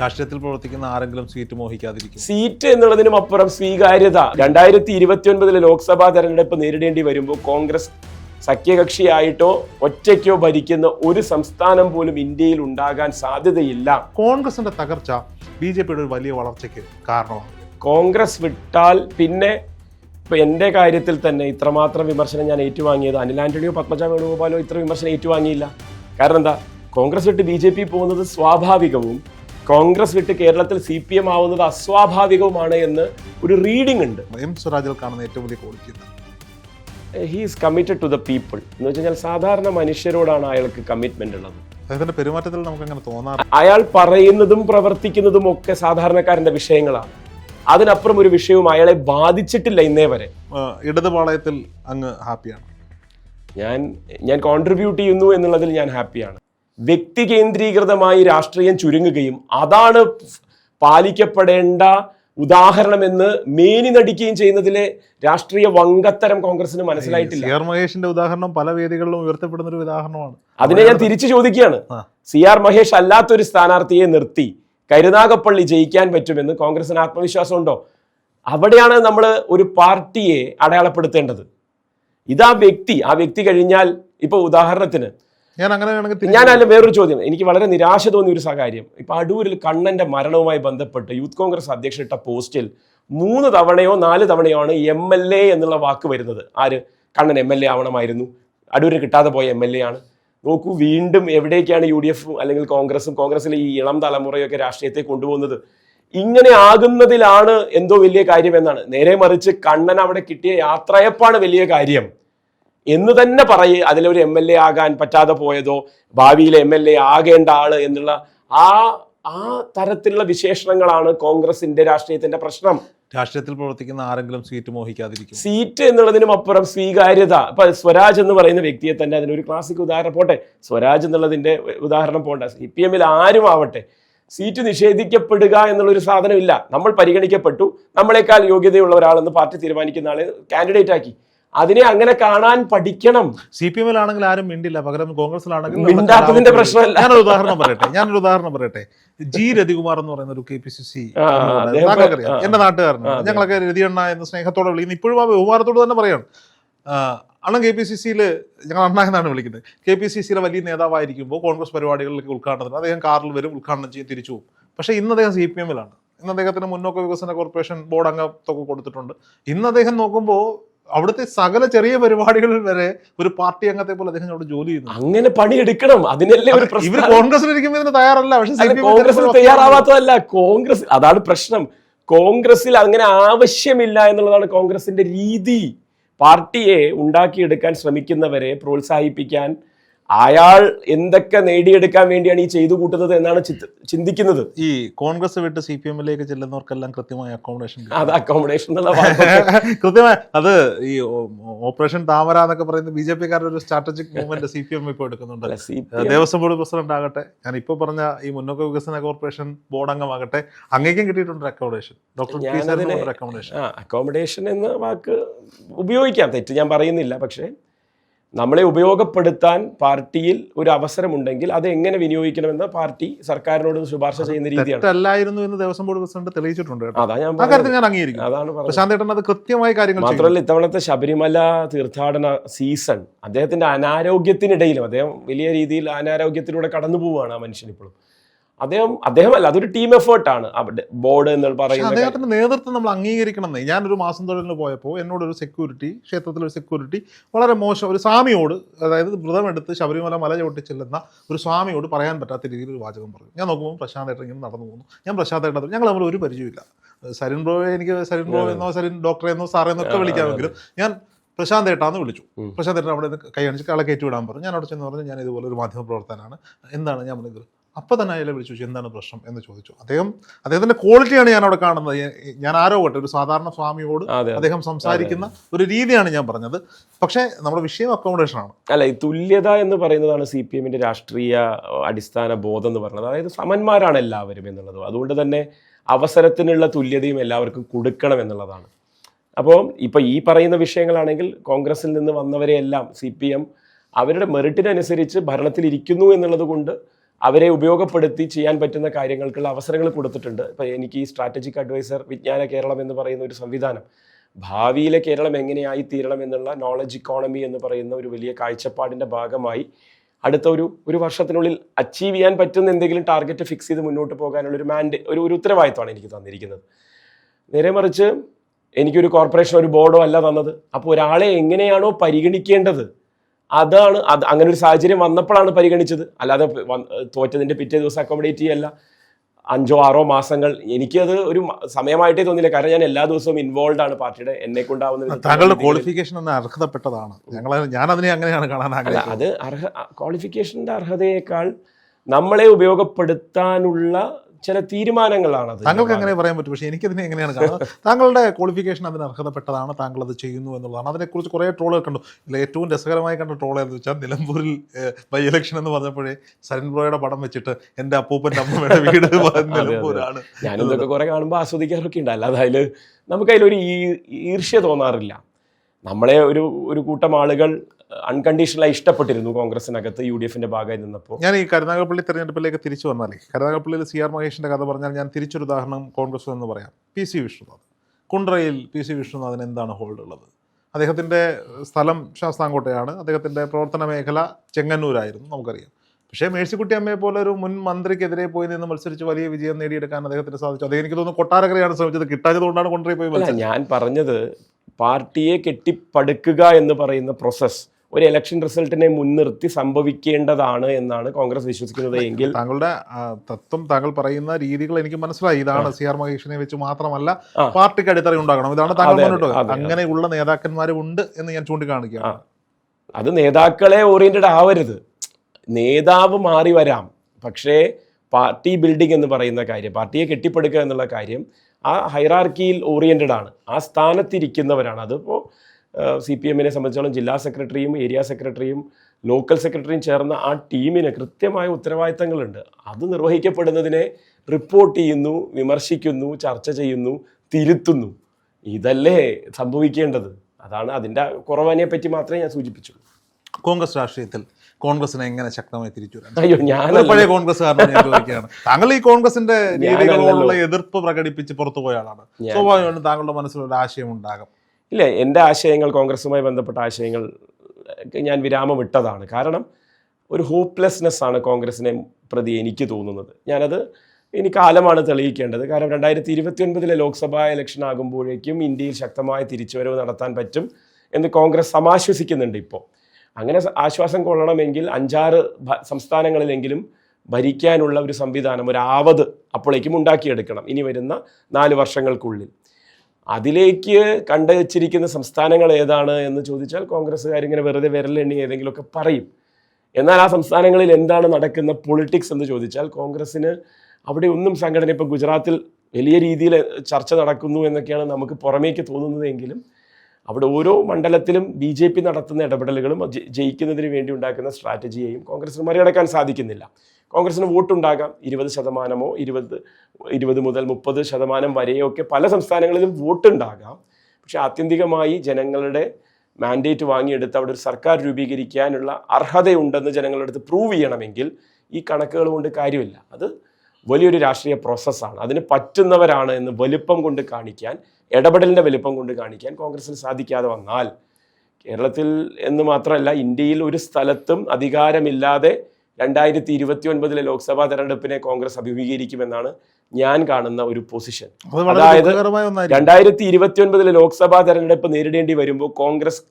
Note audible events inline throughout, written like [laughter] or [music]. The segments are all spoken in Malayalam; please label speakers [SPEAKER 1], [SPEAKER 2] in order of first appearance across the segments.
[SPEAKER 1] രാഷ്ട്രീയത്തിൽ പ്രവർത്തിക്കുന്ന ആരെങ്കിലും സീറ്റ് മോഹിക്കാതിരിക്കും.
[SPEAKER 2] സീറ്റ് എന്നുള്ളതിനും അപ്പുറം സ്വീകാര്യത. രണ്ടായിരത്തി ഇരുപത്തി ഒൻപതിലെ ലോക്സഭാ തെരഞ്ഞെടുപ്പ് നേരിടേണ്ടി വരുമ്പോൾ കോൺഗ്രസ് സഖ്യകക്ഷിയായിട്ടോ ഒറ്റയ്ക്കോ ഭരിക്കുന്ന ഒരു സംസ്ഥാനം പോലും ഇന്ത്യയിൽ ഉണ്ടാകാൻ സാധ്യതയില്ല.
[SPEAKER 1] കോൺഗ്രസിന്റെ തകർച്ച ബി ജെ പിയുടെ ഒരു വലിയ വളർച്ചയ്ക്ക് കാരണമാണ്.
[SPEAKER 2] കോൺഗ്രസ് വിട്ടാൽ പിന്നെ ഇപ്പൊ എന്റെ കാര്യത്തിൽ തന്നെ ഇത്രമാത്രം വിമർശനം ഞാൻ ഏറ്റുവാങ്ങിയത് അനിൽ ആന്റണിയോ പത്മജ വേണുഗോപാലോ ഇത്ര വിമർശനം ഏറ്റുവാങ്ങിയില്ല. കാരണം എന്താ? കോൺഗ്രസ് വിട്ട് ബി ജെ പി പോകുന്നത് സ്വാഭാവികവും കോൺഗ്രസ് വിട്ട് കേരളത്തിൽ സി പി എം ആവുന്നത് അസ്വാഭാവികവുമാണ് എന്ന് ഒരു റീഡിംഗ് ഉണ്ട്.
[SPEAKER 1] എം സ്വരാജിൽ കാണുന്ന ഏറ്റവും വലിയ ക്വാളിറ്റി എന്താണ്
[SPEAKER 2] he is committed to the people എന്ന് വെച്ച് കഴിഞ്ഞാൽ സാധാരണ മനുഷ്യരോടാണ് അയാൾക്ക് കമ്മിറ്റ്മെന്റ് ഉള്ളത്.
[SPEAKER 1] അദ്ദേഹത്തിന്റെ പെരുമാറ്റത്തിൽ നമുക്ക് അങ്ങനെ തോന്നാറ്
[SPEAKER 2] അയാൾ പറയുന്നതും പ്രവർത്തിക്കുന്നതും ഒക്കെ സാധാരണക്കാരന്റെ വിഷയങ്ങളാണ്. അതിനപ്പുറം ഒരു വിഷയവും അയാളെ ബാധിച്ചിട്ടില്ല ഇന്നേ വരെ.
[SPEAKER 1] ഇടതുപാളയത്തിൽ അങ്ങ് ഹാപ്പിയാണ്
[SPEAKER 2] ഞാൻ ഞാൻ കോൺട്രിബ്യൂട്ട് ചെയ്യുന്നു എന്നുള്ളതിൽ ഞാൻ ഹാപ്പിയാണ് വ്യക്തി കേന്ദ്രീകൃതമായി രാഷ്ട്രീയം ചുരുങ്ങുകയും അതാണ് പാലിക്കപ്പെടേണ്ട ഉദാഹരണമെന്ന് മേനി നടിക്കുകയും ചെയ്യുന്നതിലെ രാഷ്ട്രീയ വങ്കത്തരം കോൺഗ്രസിന് മനസ്സിലായിട്ടില്ല.
[SPEAKER 1] സി ആർ മഹേഷിന്റെ ഉദാഹരണം പല വേദികളിലും ഉയർത്തപ്പെടുന്ന ഒരു ഉദാഹരണമാണ്.
[SPEAKER 2] അതിനെ ഞാൻ തിരിച്ചു ചോദിക്കുകയാണ്. സി ആർ മഹേഷ് അല്ലാത്തൊരു സ്ഥാനാർത്ഥിയെ നിർത്തി കരുനാഗപ്പള്ളി ജയിക്കാൻ പറ്റുമെന്ന് കോൺഗ്രസിന് ആത്മവിശ്വാസമുണ്ടോ? അവിടെയാണ് നമ്മൾ ഒരു പാർട്ടിയെ അടയാളപ്പെടുത്തേണ്ടത്. ഇതാ വ്യക്തി. ആ വ്യക്തി കഴിഞ്ഞാൽ ഇപ്പൊ ഉദാഹരണത്തിന്
[SPEAKER 1] ഞാൻ അങ്ങനെ ഞാൻ തിരിച്ച്
[SPEAKER 2] ഞാനല്ല വേറൊരു ചോദ്യം. എനിക്ക് വളരെ നിരാശ തോന്നിയ ഒരു കാര്യം ഇപ്പൊ അടൂരിൽ കണ്ണന്റെ മരണവുമായി ബന്ധപ്പെട്ട് യൂത്ത് കോൺഗ്രസ് അധ്യക്ഷൻ ഇട്ട പോസ്റ്റിൽ മൂന്ന് തവണയോ നാല് തവണയോ ആണ് എം എൽ എ എന്നുള്ള വാക്ക് വരുന്നത്. ആര്? കണ്ണൻ എം എൽ എ ആവണമായിരുന്നു. അടൂരിന് കിട്ടാതെ പോയ എം എൽ എ ആണ്. നോക്കൂ വീണ്ടും എവിടേക്കാണ് യു ഡി എഫ് അല്ലെങ്കിൽ കോൺഗ്രസും കോൺഗ്രസിലെ ഈ ഇളം തലമുറയൊക്കെ രാഷ്ട്രീയത്തെ കൊണ്ടുപോകുന്നത്? ഇങ്ങനെ ആകുന്നതിലാണ് എന്തോ വലിയ കാര്യം എന്നാണ്. നേരെ മറിച്ച് കണ്ണൻ അവിടെ കിട്ടിയ യാത്രയപ്പാണ് വലിയ കാര്യം. എന്ന് തന്നെ പറയ് അതിലൊരു എം എൽ എ ആകാൻ പറ്റാതെ പോയതോ ഭാവിയിലെ എം എൽ എ ആകേണ്ട ആൾ എന്നുള്ള ആ ആ തരത്തിലുള്ള വിശേഷണങ്ങളാണ് കോൺഗ്രസിന്റെ രാഷ്ട്രീയത്തിന്റെ പ്രശ്നം.
[SPEAKER 1] രാഷ്ട്രീയത്തിൽ പ്രവർത്തിക്കുന്ന ആരെങ്കിലും സീറ്റ് മോഹിക്കാതിരിക്കും.
[SPEAKER 2] സീറ്റ് എന്നുള്ളതിനും അപ്പുറം സ്വീകാര്യത. ഇപ്പൊ സ്വരാജ് എന്ന് പറയുന്ന വ്യക്തിയെ തന്നെ അതിനൊരു ക്ലാസിക് ഉദാഹരണം പോട്ടെ. സ്വരാജ് എന്നുള്ളതിന്റെ ഉദാഹരണം പോട്ടെ സി പി എമ്മിൽ ആരും ആവട്ടെ. സീറ്റ് നിഷേധിക്കപ്പെടുക എന്നുള്ളൊരു സാധനമില്ല. നമ്മൾ പരിഗണിക്കപ്പെട്ടു. നമ്മളെക്കാൾ യോഗ്യതയുള്ള ഒരാളെന്ന് പാർട്ടി തീരുമാനിക്കുന്ന ആളെ കാൻഡിഡേറ്റ് ആക്കി. അതിനെ അങ്ങനെ കാണാൻ പഠിക്കണം.
[SPEAKER 1] സി പി എമ്മിലാണെങ്കിൽ ആരും മിണ്ടില്ല. പകരം കോൺഗ്രസിലാണെങ്കിൽ
[SPEAKER 2] മിണ്ടാത്തതിന്റെ പ്രശ്നമല്ല.
[SPEAKER 1] ഞാനൊരു ഉദാഹരണം പറയട്ടെ. ഞാനൊരു ഉദാഹരണം പറയട്ടെ. ജി രതികുമാർ എന്ന് പറയുന്ന ഒരു കെ പി സി സി. എന്റെ നാട്ടുകാരനാണ്. ഞങ്ങളൊക്കെ രതിയണ്ണ എന്ന് സ്നേഹത്തോടെ വിളിക്കുന്നു. ഇപ്പോഴും ആ ബഹുമാനത്തോട് തന്നെ പറയാണ്. അണ്ണൻ കെ പി സി സിയിൽ ഞങ്ങൾ അണ്ണ എന്നാണ് വിളിക്കുന്നത്. കെ പി സി സിയിലെ വലിയ നേതാവായിരിക്കുമ്പോൾ കോൺഗ്രസ് പരിപാടികളിലേക്ക് ഉദ്ഘാടനത്തിന് അദ്ദേഹം കാറിൽ വരും ഉദ്ഘാടനം ചെയ്യും തിരിച്ചു പോകും. പക്ഷേ ഇന്ന് അദ്ദേഹം സി പി എമ്മിലാണ്. ഇന്ന് അദ്ദേഹത്തിന് മുന്നോക്ക വികസന കോർപ്പറേഷൻ ബോർഡ് അംഗത്വമൊക്കെ കൊടുത്തിട്ടുണ്ട്. ഇന്ന് അദ്ദേഹം നോക്കുമ്പോൾ അവിടുത്തെ സകല ചെറിയ പരിപാടികളിൽ വരെ ഒരു പാർട്ടി അംഗത്തെ പോലെ അദ്ദേഹം അവിടെ ജോലി ചെയ്യുന്നു.
[SPEAKER 2] അങ്ങനെ പണിയെടുക്കണം. അതിനല്ലേ ഒരു പ്രശ്നം?
[SPEAKER 1] കോൺഗ്രസിലിരിക്കുമ്പോൾ ഇതിന് തയ്യാറല്ല. പക്ഷെ
[SPEAKER 2] കോൺഗ്രസിൽ തയ്യാറാവാത്തതല്ല. കോൺഗ്രസ് അതാണ് പ്രശ്നം. കോൺഗ്രസിൽ അങ്ങനെ ആവശ്യമില്ല എന്നുള്ളതാണ് കോൺഗ്രസിന്റെ രീതി. പാർട്ടിയെ ഉണ്ടാക്കിയെടുക്കാൻ ശ്രമിക്കുന്നവരെ പ്രോത്സാഹിപ്പിക്കാൻ അയാൾ എന്തൊക്കെ നേടിയെടുക്കാൻ വേണ്ടിയാണ് ഈ ചെയ്തു കൂട്ടുന്നത് എന്നാണ് ചിന്തിക്കുന്നത്.
[SPEAKER 1] ഈ കോൺഗ്രസ് വിട്ട് സി പി എമ്മിലേക്ക് ചെല്ലുന്നവർക്കെല്ലാം കൃത്യമായ അക്കോമഡേഷൻ
[SPEAKER 2] അത് അക്കോമഡേഷൻ [laughs]
[SPEAKER 1] കൃത്യമായ അത് ഈ ഓപ്പറേഷൻ താമര എന്നൊക്കെ പറയുന്ന ബി ജെ പിക്കാരുടെ ഒരു strategic movement C P M ഇപ്പോൾ എടുക്കുന്നുണ്ട്. ദേവസ്വം ബോർഡ് പ്രസിഡന്റ് ആകട്ടെ ഞാൻ ഇപ്പോൾ പറഞ്ഞ ഈ മുന്നോക്ക വികസന കോർപ്പറേഷൻ ബോർഡ് അംഗമാകട്ടെ അങ്ങേക്കും കിട്ടിയിട്ടുണ്ട് അക്കോമഡേഷൻ ഡോക്ടർ അക്കോമഡേഷൻ
[SPEAKER 2] അക്കോമഡേഷൻ എന്ന വാക്ക് ഉപയോഗിക്കാം. തെറ്റ് ഞാൻ പറയുന്നില്ല പക്ഷേ നമ്മളെ ഉപയോഗപ്പെടുത്താൻ പാർട്ടിയിൽ ഒരു അവസരമുണ്ടെങ്കിൽ അത് എങ്ങനെ വിനിയോഗിക്കണമെന്ന് പാർട്ടി സർക്കാരിനോട് ശുപാർശ ചെയ്യുന്ന രീതിയാണ്.
[SPEAKER 1] എന്ന് ദേവസ്വം ബോർഡ് പ്രസിഡന്റ് തെളിയിച്ചിട്ടുണ്ട്
[SPEAKER 2] അതാ ഞാൻ
[SPEAKER 1] ആ ഞാൻ അംഗീകരിക്കും.
[SPEAKER 2] അതാണ്
[SPEAKER 1] പ്രശാന്ത് അത് കൃത്യമായ കാര്യങ്ങൾ.
[SPEAKER 2] മാത്രമല്ല ഇത്തവണത്തെ ശബരിമല തീർത്ഥാടന സീസൺ അദ്ദേഹത്തിന്റെ അനാരോഗ്യത്തിനിടയിലും അദ്ദേഹം വലിയ രീതിയിൽ അനാരോഗ്യത്തിലൂടെ കടന്നു പോവുകയാണ് ആ മനുഷ്യൻ ഇപ്പോഴും. അദ്ദേഹം അദ്ദേഹമല്ല അതൊരു ടീം എഫേർട്ടാണ് ബോർഡ് എന്ന് പറയുന്നത്.
[SPEAKER 1] അദ്ദേഹത്തിന്റെ നേതൃത്വം നമ്മൾ അംഗീകരിക്കണം എന്നേ. ഞാനൊരു മാസം തൊഴിലിന് പോയപ്പോൾ എന്നോട് ഒരു സെക്യൂരിറ്റി ക്ഷേത്രത്തിലൊരു സെക്യൂരിറ്റി വളരെ മോശം ഒരു സ്വാമിയോട് അതായത് വ്രതമെടുത്ത് ശബരിമല മല ചവിട്ടി ചെല്ലുന്ന ഒരു സ്വാമിയോട് പറയാൻ പറ്റാത്ത രീതിയിൽ ഒരു വാചകം പറഞ്ഞു. ഞാൻ നോക്കുമ്പോൾ പ്രശാന്ത് ഇങ്ങനെ നടന്നു പോകുന്നു. ഞാൻ പ്രശാന്ത് ഏട്ടൻ ഞങ്ങൾ തമ്മിൽ ഒരു പരിചയമില്ല സരിൻ ബ്രോയെ എനിക്ക് സരിൻ ബ്രോ എന്നോ സരിൻ ഡോക്ടറെ എന്നോ സാറേ എന്നൊക്കെ വിളിക്കാമെങ്കിലും ഞാൻ പ്രശാന്ത് ഏട്ടാന്ന് വിളിച്ചു. പ്രശാന്ത് ഏട്ടൻ അവിടെ നിന്ന് കൈ കാണിച്ച് കളെ കയറ്റി വിടാൻ പറഞ്ഞു. ഞാൻ അവിടെ ചെന്ന് പറഞ്ഞു ഞാൻ ഇതുപോലെ ഒരു മാധ്യമ പ്രവർത്തനാണ് എന്താണ് ഞാൻ പറഞ്ഞത് അപ്പോൾ തന്നെ അയാളെ വിളിച്ചു ചോദിച്ചു എന്താണ് പ്രശ്നം? എന്ന് ചോദിച്ചു. അദ്ദേഹം അദ്ദേഹത്തിന്റെ ക്വാളിറ്റിയാണ് ഞാൻ അവിടെ കാണുന്നത്. ഞാൻ- ആരോ പോട്ടെ ഒരു സാധാരണ സ്വാമിയോട്. അദ്ദേഹം സംസാരിക്കുന്ന ഒരു രീതിയാണ് ഞാൻ പറഞ്ഞത്. പക്ഷേ നമ്മുടെ വിഷയം അക്കോമഡേഷൻ ആണ്.
[SPEAKER 2] അല്ല ഈ തുല്യത എന്ന് പറയുന്നതാണ് സി പി എമ്മിന്റെ രാഷ്ട്രീയ അടിസ്ഥാന ബോധം എന്ന് പറയുന്നത്. അതായത് സമന്മാരാണ് എല്ലാവരും എന്നുള്ളത്. അതുകൊണ്ട് തന്നെ അവസരത്തിനുള്ള തുല്യതയും എല്ലാവർക്കും കൊടുക്കണം എന്നുള്ളതാണ്. അപ്പോൾ ഇപ്പോൾ ഈ പറയുന്ന വിഷയങ്ങളാണെങ്കിൽ കോൺഗ്രസിൽ നിന്ന് വന്നവരെയെല്ലാം സി പി എം അവരുടെ മെറിറ്റിനനുസരിച്ച് ഭരണത്തിലിരിക്കുന്നു എന്നുള്ളത് കൊണ്ട് അവരെ ഉപയോഗപ്പെടുത്തി ചെയ്യാൻ പറ്റുന്ന കാര്യങ്ങൾക്കുള്ള അവസരങ്ങൾ കൊടുത്തിട്ടുണ്ട്. ഇപ്പം എനിക്ക് ഈ സ്ട്രാറ്റജിക് അഡ്വൈസർ വിജ്ഞാന കേരളം എന്ന് പറയുന്ന ഒരു സംവിധാനം ഭാവിയിലെ കേരളം എങ്ങനെയായി തീരണം എന്നുള്ള നോളജ് ഇക്കോണമി എന്ന് പറയുന്ന ഒരു വലിയ കാഴ്ചപ്പാടിന്റെ ഭാഗമായി അടുത്ത ഒരു ഒരു വർഷത്തിനുള്ളിൽ അച്ചീവ് ചെയ്യാൻ പറ്റുന്ന എന്തെങ്കിലും ടാർഗറ്റ് ഫിക്സ് ചെയ്ത് മുന്നോട്ട് പോകാനുള്ള ഒരു മാൻഡ് ഒരു ഒരു ഉത്തരവാദിത്തമാണ് എനിക്ക് തന്നിരിക്കുന്നത്. നേരെ മറിച്ച് എനിക്കൊരു കോർപ്പറേഷൻ ഒരു ബോർഡോ അല്ല തന്നത്. അപ്പോൾ ഒരാളെ എങ്ങനെയാണോ പരിഗണിക്കേണ്ടത് അതാണ് അത് അങ്ങനെ ഒരു സാഹചര്യം വന്നപ്പോഴാണ് പരിഗണിച്ചത്. അല്ലാതെ തോറ്റതിന്റെ പിറ്റേ ദിവസം അക്കോമഡേറ്റ് ചെയ്യല്ല. അഞ്ചോ ആറോ മാസങ്ങൾ എനിക്കത് ഒരു സമയമായിട്ടേ തോന്നില്ല കാരണം ഞാൻ എല്ലാ ദിവസവും ഇൻവോൾവ് ആണ് പാർട്ടിയുടെ എന്നെ കൊണ്ടാവുന്ന
[SPEAKER 1] താങ്കളുടെ ക്വാളിഫിക്കേഷൻ ഒന്ന് അർഹതപ്പെട്ടതാണ്. ഞങ്ങൾ ഞാൻ അതിനെ അങ്ങനെയാണ് കാണാൻ
[SPEAKER 2] അത് അർഹ ക്വാളിഫിക്കേഷന്റെ അർഹതയേക്കാൾ നമ്മളെ ഉപയോഗപ്പെടുത്താനുള്ള ചില തീരുമാനങ്ങളാണ്
[SPEAKER 1] താങ്കൾക്ക് എങ്ങനെ പറയാൻ പറ്റും? പക്ഷേ എനിക്കതിനെ എങ്ങനെയാണ് കാണുന്നത്? താങ്കളുടെ ക്വാളിഫിക്കേഷൻ അതിന് അർഹതപ്പെട്ടതാണ് താങ്കൾ അത് ചെയ്യുന്നു എന്നുള്ളതാണ്. അതിനെക്കുറിച്ച് കുറേ ട്രോളുകൾ കണ്ടു. ഇതിൽ ഏറ്റവും രസകരമായി കണ്ട ട്രോൾ എന്ന് വെച്ചാൽ നിലമ്പൂരിൽ ബൈ ഇലക്ഷൻ എന്ന് പറഞ്ഞപ്പോഴേ സരൻ ബ്രോയുടെ പടം വെച്ചിട്ട് എന്റെ അപ്പൂപ്പന്റെ അമ്മയുടെ വീട് [laughs] നിലമ്പൂരാണ്
[SPEAKER 2] ഞാനിതൊക്കെ കുറെ കാണുമ്പോൾ ആസ്വദിക്കാറൊക്കെ ഉണ്ട്. അല്ലാതെ അതിൽ നമുക്ക് അതിലൊരു ഈർഷ്യ തോന്നാറില്ല. നമ്മളെ ഒരു ഒരു കൂട്ടം ആളുകൾ അൺകണ്ടീഷണലായി ഇഷ്ടപ്പെട്ടിരുന്നു കോൺഗ്രസിനകത്ത് യു ഡി എഫിന്റെ ഭാഗമായി നിന്നപ്പോൾ.
[SPEAKER 1] ഞാൻ ഈ കരുനാഗപ്പള്ളി തെരഞ്ഞെടുപ്പിലേക്ക് തിരിച്ചു വന്നാലേ കരുനാഗപ്പള്ളിയിൽ സി ആർ മഹേഷിന്റെ കഥ പറഞ്ഞാൽ ഞാൻ തിരിച്ചൊരു ഉദാഹരണം കോൺഗ്രസ് എന്ന് പറയാം. P C Vishnunath. കുണ്ട്രയിൽ P C വിഷ്ണുനാഥിന് എന്താണ് ഹോൾഡ് ഉള്ളത്? അദ്ദേഹത്തിന്റെ സ്ഥലം ശാസ്താംകോട്ടയാണ്. അദ്ദേഹത്തിന്റെ പ്രവർത്തന മേഖല ചെങ്ങന്നൂരായിരുന്നു നമുക്കറിയാം. പക്ഷേ മേഴ്സിക്കുട്ടി അമ്മയെ പോലെ ഒരു മുൻ മന്ത്രിക്കെതിരെ പോയി നിന്ന് മത്സരിച്ച് വലിയ വിജയം നേടിയെടുക്കാൻ അദ്ദേഹത്തിന് സാധിച്ചു. അദ്ദേഹം എനിക്ക് തോന്നുന്നു കൊട്ടാരക്കരയാണ് ശ്രമിച്ചത്. കിട്ടാഞ്ഞതുകൊണ്ടാണ് കൊണ്ടുപോയി പോയി
[SPEAKER 2] ഞാൻ പറഞ്ഞത് പാർട്ടിയെ കെട്ടിപ്പടുക്കുക എന്ന് പറയുന്ന പ്രോസസ്സ് ഒരു ഇലക്ഷൻ റിസൾട്ടിനെ മുൻനിർത്തി സംഭവിക്കേണ്ടതാണ് എന്നാണ് കോൺഗ്രസ് വിശ്വസിക്കുന്നത് എങ്കിൽ
[SPEAKER 1] താങ്കളുടെ തത്വം താങ്കൾ പറയുന്ന രീതികൾ എനിക്ക് മനസ്സിലായി. ഇതാണ് സി ആർ മഹേഷിനെ വെച്ച് മാത്രമല്ല. പാർട്ടിക്ക് അടിത്തറ ഉണ്ടാകണം. ഇതാണ് താങ്കൾ. അങ്ങനെയുള്ള നേതാക്കന്മാരും ഉണ്ട് എന്ന് ഞാൻ ചൂണ്ടിക്കാണിക്കുകയാണ്.
[SPEAKER 2] അത് നേതാക്കളെ ഓറിയന്റഡ് ആവരുത്. നേതാവ് മാറി വരാം. പക്ഷേ പാർട്ടി ബിൽഡിംഗ് എന്ന് പറയുന്ന കാര്യം പാർട്ടിയെ കെട്ടിപ്പടുക്കുക എന്നുള്ള കാര്യം ആ ഹൈറാർക്കിയിൽ ഓറിയന്റഡ് ആണ്. ആ സ്ഥാനത്തിരിക്കുന്നവരാണ്. അതിപ്പോൾ സി പി എമ്മിനെ സംബന്ധിച്ചോളം ജില്ലാ സെക്രട്ടറിയും ഏരിയ സെക്രട്ടറിയും ലോക്കൽ സെക്രട്ടറിയും ചേർന്ന ആ ടീമിന് കൃത്യമായ ഉത്തരവാദിത്തങ്ങളുണ്ട്. അത് നിർവഹിക്കപ്പെടുന്നതിനെ റിപ്പോർട്ട് ചെയ്യുന്നു വിമർശിക്കുന്നു ചർച്ച ചെയ്യുന്നു തിരുത്തുന്നു. ഇതല്ലേ സംഭവിക്കേണ്ടത്? അതാണ് അതിന്റെ കുറവനെ പറ്റി മാത്രമേ ഞാൻ സൂചിപ്പിച്ചുള്ളൂ.
[SPEAKER 1] കോൺഗ്രസ് രാഷ്ട്രീയത്തിൽ കോൺഗ്രസിനെ എങ്ങനെ ശക്തമായി തിരിച്ചു
[SPEAKER 2] അയ്യോ ഞാൻ
[SPEAKER 1] പഴയ കോൺഗ്രസ് ചോദിക്കുകയാണ്. താങ്കൾ ഈ കോൺഗ്രസിന്റെ രീതികളോടുള്ള എതിർപ്പ് പ്രകടിപ്പിച്ച് പുറത്തു പോയ ആളാണ്. സ്വാഭാവികമായിട്ടും താങ്കളുടെ മനസ്സിലൊരു ആശയം ഉണ്ടാകും.
[SPEAKER 2] ഇല്ല എന്റെ ആശയങ്ങൾ കോൺഗ്രസുമായി ബന്ധപ്പെട്ട ആശയങ്ങൾ ഞാൻ വിരാമം ഇട്ടതാണ്. കാരണം ഒരു ഹോപ്പ്ലെസ്നെസ് ആണ് കോൺഗ്രസിനെ പ്രതി എനിക്ക് തോന്നുന്നത്. ഞാനത് ഇനി കാലമാണ് തെളിയിക്കേണ്ടത്. കാരണം രണ്ടായിരത്തി ഇരുപത്തി ഒൻപതിലെ ലോക്സഭാ ഇലക്ഷൻ ആകുമ്പോഴേക്കും ഇന്ത്യയിൽ ശക്തമായ തിരിച്ചുവരവ് നടത്താൻ പറ്റും എന്ന് കോൺഗ്രസ് സമാശ്വസിക്കുന്നുണ്ട് ഇപ്പോൾ അങ്ങനെ ആശ്വാസം കൊള്ളണമെങ്കിൽ അഞ്ചാറ് സംസ്ഥാനങ്ങളിലെങ്കിലും ഭരിക്കാനുള്ള ഒരു സംവിധാനം ഒരു ആവത് അപ്പോഴേക്കും ഉണ്ടാക്കിയെടുക്കണം. ഇനി വരുന്ന നാല് വർഷങ്ങൾക്കുള്ളിൽ. അതിലേക്ക് കണ്ടുവച്ചിരിക്കുന്ന സംസ്ഥാനങ്ങൾ ഏതാണ് എന്ന് ചോദിച്ചാൽ കോൺഗ്രസ്സുകാരിങ്ങനെ വെറുതെ വിരലെണ്ണി ഏതെങ്കിലുമൊക്കെ പറയും. എന്നാൽ ആ സംസ്ഥാനങ്ങളിൽ എന്താണ് നടക്കുന്ന പൊളിറ്റിക്സ് എന്ന് ചോദിച്ചാൽ കോൺഗ്രസ്സിന് അവിടെ ഒന്നും സംഘടന ഇപ്പോൾ ഗുജറാത്തിൽ വലിയ രീതിയിൽ ചർച്ച നടക്കുന്നു എന്നൊക്കെയാണ് നമുക്ക് പുറമേക്ക് തോന്നുന്നതെങ്കിലും അവിടെ ഓരോ മണ്ഡലത്തിലും ബി ജെ പി നടത്തുന്ന ഇടപെടലുകളും ജയിക്കുന്നതിന് വേണ്ടി ഉണ്ടാക്കുന്ന സ്ട്രാറ്റജിയെയും കോൺഗ്രസിന് മറികടക്കാൻ സാധിക്കുന്നില്ല. കോൺഗ്രസിന് വോട്ടുണ്ടാകാം. ഇരുപത് ശതമാനമോ ഇരുപത് ഇരുപത് മുതൽ മുപ്പത് ശതമാനം വരെയോ ഒക്കെ പല സംസ്ഥാനങ്ങളിലും വോട്ടുണ്ടാകാം. പക്ഷെ ആത്യന്തികമായി ജനങ്ങളുടെ മാൻഡേറ്റ് വാങ്ങിയെടുത്ത് അവിടെ ഒരു സർക്കാർ രൂപീകരിക്കാനുള്ള അർഹതയുണ്ടെന്ന് ജനങ്ങളുടെ അടുത്ത് പ്രൂവ് ചെയ്യണമെങ്കിൽ ഈ കണക്കുകൾ കൊണ്ട് കാര്യമില്ല. അത് വലിയൊരു രാഷ്ട്രീയ പ്രോസസ്സാണ് അതിന് പറ്റുന്നവരാണ് എന്ന് വലുപ്പം കൊണ്ട് കാണിക്കാൻ ഇടപെടലിന്റെ വലുപ്പം കൊണ്ട് കാണിക്കാൻ കോൺഗ്രസിന് സാധിക്കാതെ വന്നാൽ കേരളത്തിൽ എന്ന് മാത്രമല്ല ഇന്ത്യയിൽ ഒരു സ്ഥലത്തും അധികാരമില്ലാതെ രണ്ടായിരത്തി ഇരുപത്തി ഒൻപതിലെ ലോക്സഭാ തെരഞ്ഞെടുപ്പിനെ കോൺഗ്രസ് അഭിമുഖീകരിക്കുമെന്നാണ് ഞാൻ കാണുന്ന ഒരു പൊസിഷൻ അതായത് രണ്ടായിരത്തി ഇരുപത്തി ഒൻപതിലെ ലോക്സഭാ തെരഞ്ഞെടുപ്പ് നേരിടേണ്ടി വരുമ്പോൾ കോൺഗ്രസ്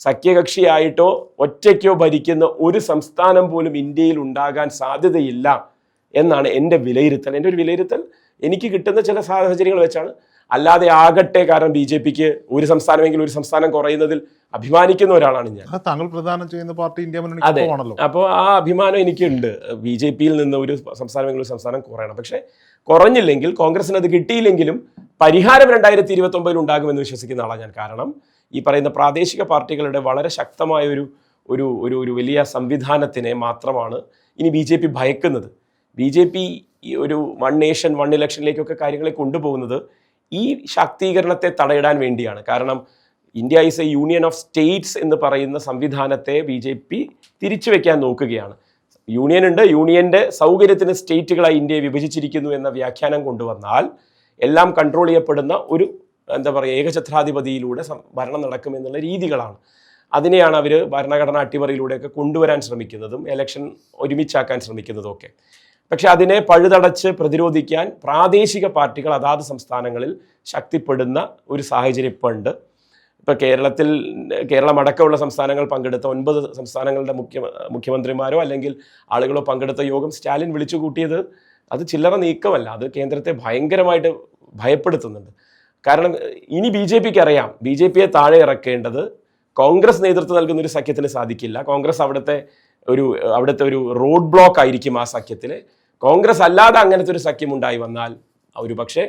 [SPEAKER 2] സഖ്യകക്ഷിയായിട്ടോ ഒറ്റയ്ക്കോ ഭരിക്കുന്ന ഒരു സംസ്ഥാനം പോലും ഇന്ത്യയിൽ ഉണ്ടാകാൻ സാധ്യതയില്ല. എന്നാണ് എന്റെ വിലയിരുത്തൽ. എന്റെ ഒരു വിലയിരുത്തൽ എനിക്ക് കിട്ടുന്ന ചില സാഹചര്യങ്ങൾ വെച്ചാണ്. അല്ലാതെ ആകട്ടെ കാരണം ബി ജെ പിക്ക് ഒരു സംസ്ഥാനമെങ്കിലും ഒരു സംസ്ഥാനം കുറയുന്നതിൽ അഭിമാനിക്കുന്ന ഒരാളാണ് ഞാൻ.
[SPEAKER 1] താങ്കൾ പ്രധാനം ചെയ്യുന്ന പാർട്ടി ഇന്ത്യ
[SPEAKER 2] അതെ. അപ്പോൾ ആ അഭിമാനം എനിക്കുണ്ട്. ബി ജെ പിയിൽ നിന്ന് ഒരു സംസ്ഥാനമെങ്കിലും ഒരു സംസ്ഥാനം കുറയണം. പക്ഷേ കുറഞ്ഞില്ലെങ്കിൽ കോൺഗ്രസിന് അത് കിട്ടിയില്ലെങ്കിലും പരിഹാരം രണ്ടായിരത്തി ഇരുപത്തി ഒമ്പതിൽ ഉണ്ടാകുമെന്ന് വിശ്വസിക്കുന്ന ആളാണ് ഞാൻ. കാരണം ഈ പറയുന്ന പ്രാദേശിക പാർട്ടികളുടെ വളരെ ശക്തമായ ഒരു ഒരു ഒരു ഒരു വലിയ സംവിധാനത്തിനെ മാത്രമാണ് ഇനി ബി ജെ പി ഭയക്കുന്നത്. ബി ജെ പി ഒരു വൺ നേഷൻ വൺ ഇലക്ഷനിലേക്കൊക്കെ കാര്യങ്ങളെ കൊണ്ടുപോകുന്നത് ഈ ശാക്തീകരണത്തെ തടയിടാൻ വേണ്ടിയാണ്. കാരണം India is a union of states എന്ന് പറയുന്ന സംവിധാനത്തെ ബി ജെ പി തിരിച്ചു വയ്ക്കാൻ നോക്കുകയാണ്. യൂണിയൻ ഉണ്ട് യൂണിയന്റെ സൗകര്യത്തിന് സ്റ്റേറ്റുകളായി ഇന്ത്യയെ വിഭജിച്ചിരിക്കുന്നു എന്ന വ്യാഖ്യാനം കൊണ്ടുവന്നാൽ എല്ലാം കൺട്രോൾ ചെയ്യപ്പെടുന്ന ഒരു എന്താ പറയുക ഏകഛത്രാധിപതിയിലൂടെ സം- ഭരണം നടക്കുമെന്നുള്ള രീതികളാണ്. അതിനെയാണ് അവർ ഭരണഘടനാ അട്ടിമറിയിലൂടെയൊക്കെ കൊണ്ടുവരാൻ ശ്രമിക്കുന്നതും എലക്ഷൻ ഒരുമിച്ചാക്കാൻ ശ്രമിക്കുന്നതും ഒക്കെ. പക്ഷെ അതിനെ പഴുതടച്ച് പ്രതിരോധിക്കാൻ പ്രാദേശിക പാർട്ടികൾ അതാത് സംസ്ഥാനങ്ങളിൽ ശക്തിപ്പെടുന്ന ഒരു സാഹചര്യം ഇപ്പോൾ ഉണ്ട്. ഇപ്പോൾ കേരളത്തിൽ കേരളം അടക്കമുള്ള സംസ്ഥാനങ്ങൾ പങ്കെടുത്ത ഒൻപത് സംസ്ഥാനങ്ങളുടെ മുഖ്യ മുഖ്യമന്ത്രിമാരോ അല്ലെങ്കിൽ ആളുകളോ പങ്കെടുത്ത യോഗം സ്റ്റാലിൻ വിളിച്ചു കൂട്ടിയത് അത് ചില്ലറ നീക്കമല്ല അത് കേന്ദ്രത്തെ ഭയങ്കരമായിട്ട് ഭയപ്പെടുത്തുന്നുണ്ട്. കാരണം ഇനി ബി ജെ പിക്ക് അറിയാം ബി ജെ പിയെ താഴെ ഇറക്കേണ്ടത് കോൺഗ്രസ് നേതൃത്വം നൽകുന്ന ഒരു സഖ്യത്തിന് സാധിക്കില്ല. കോൺഗ്രസ് അവിടുത്തെ ഒരു അവിടുത്തെ ഒരു റോഡ് ബ്ലോക്ക് ആയിരിക്കും ആ സഖ്യത്തിൽ കോൺഗ്രസ് അല്ലാതെ അങ്ങനത്തെ ഒരു സഖ്യം ഉണ്ടായി വന്നാൽ ഒരു പക്ഷേ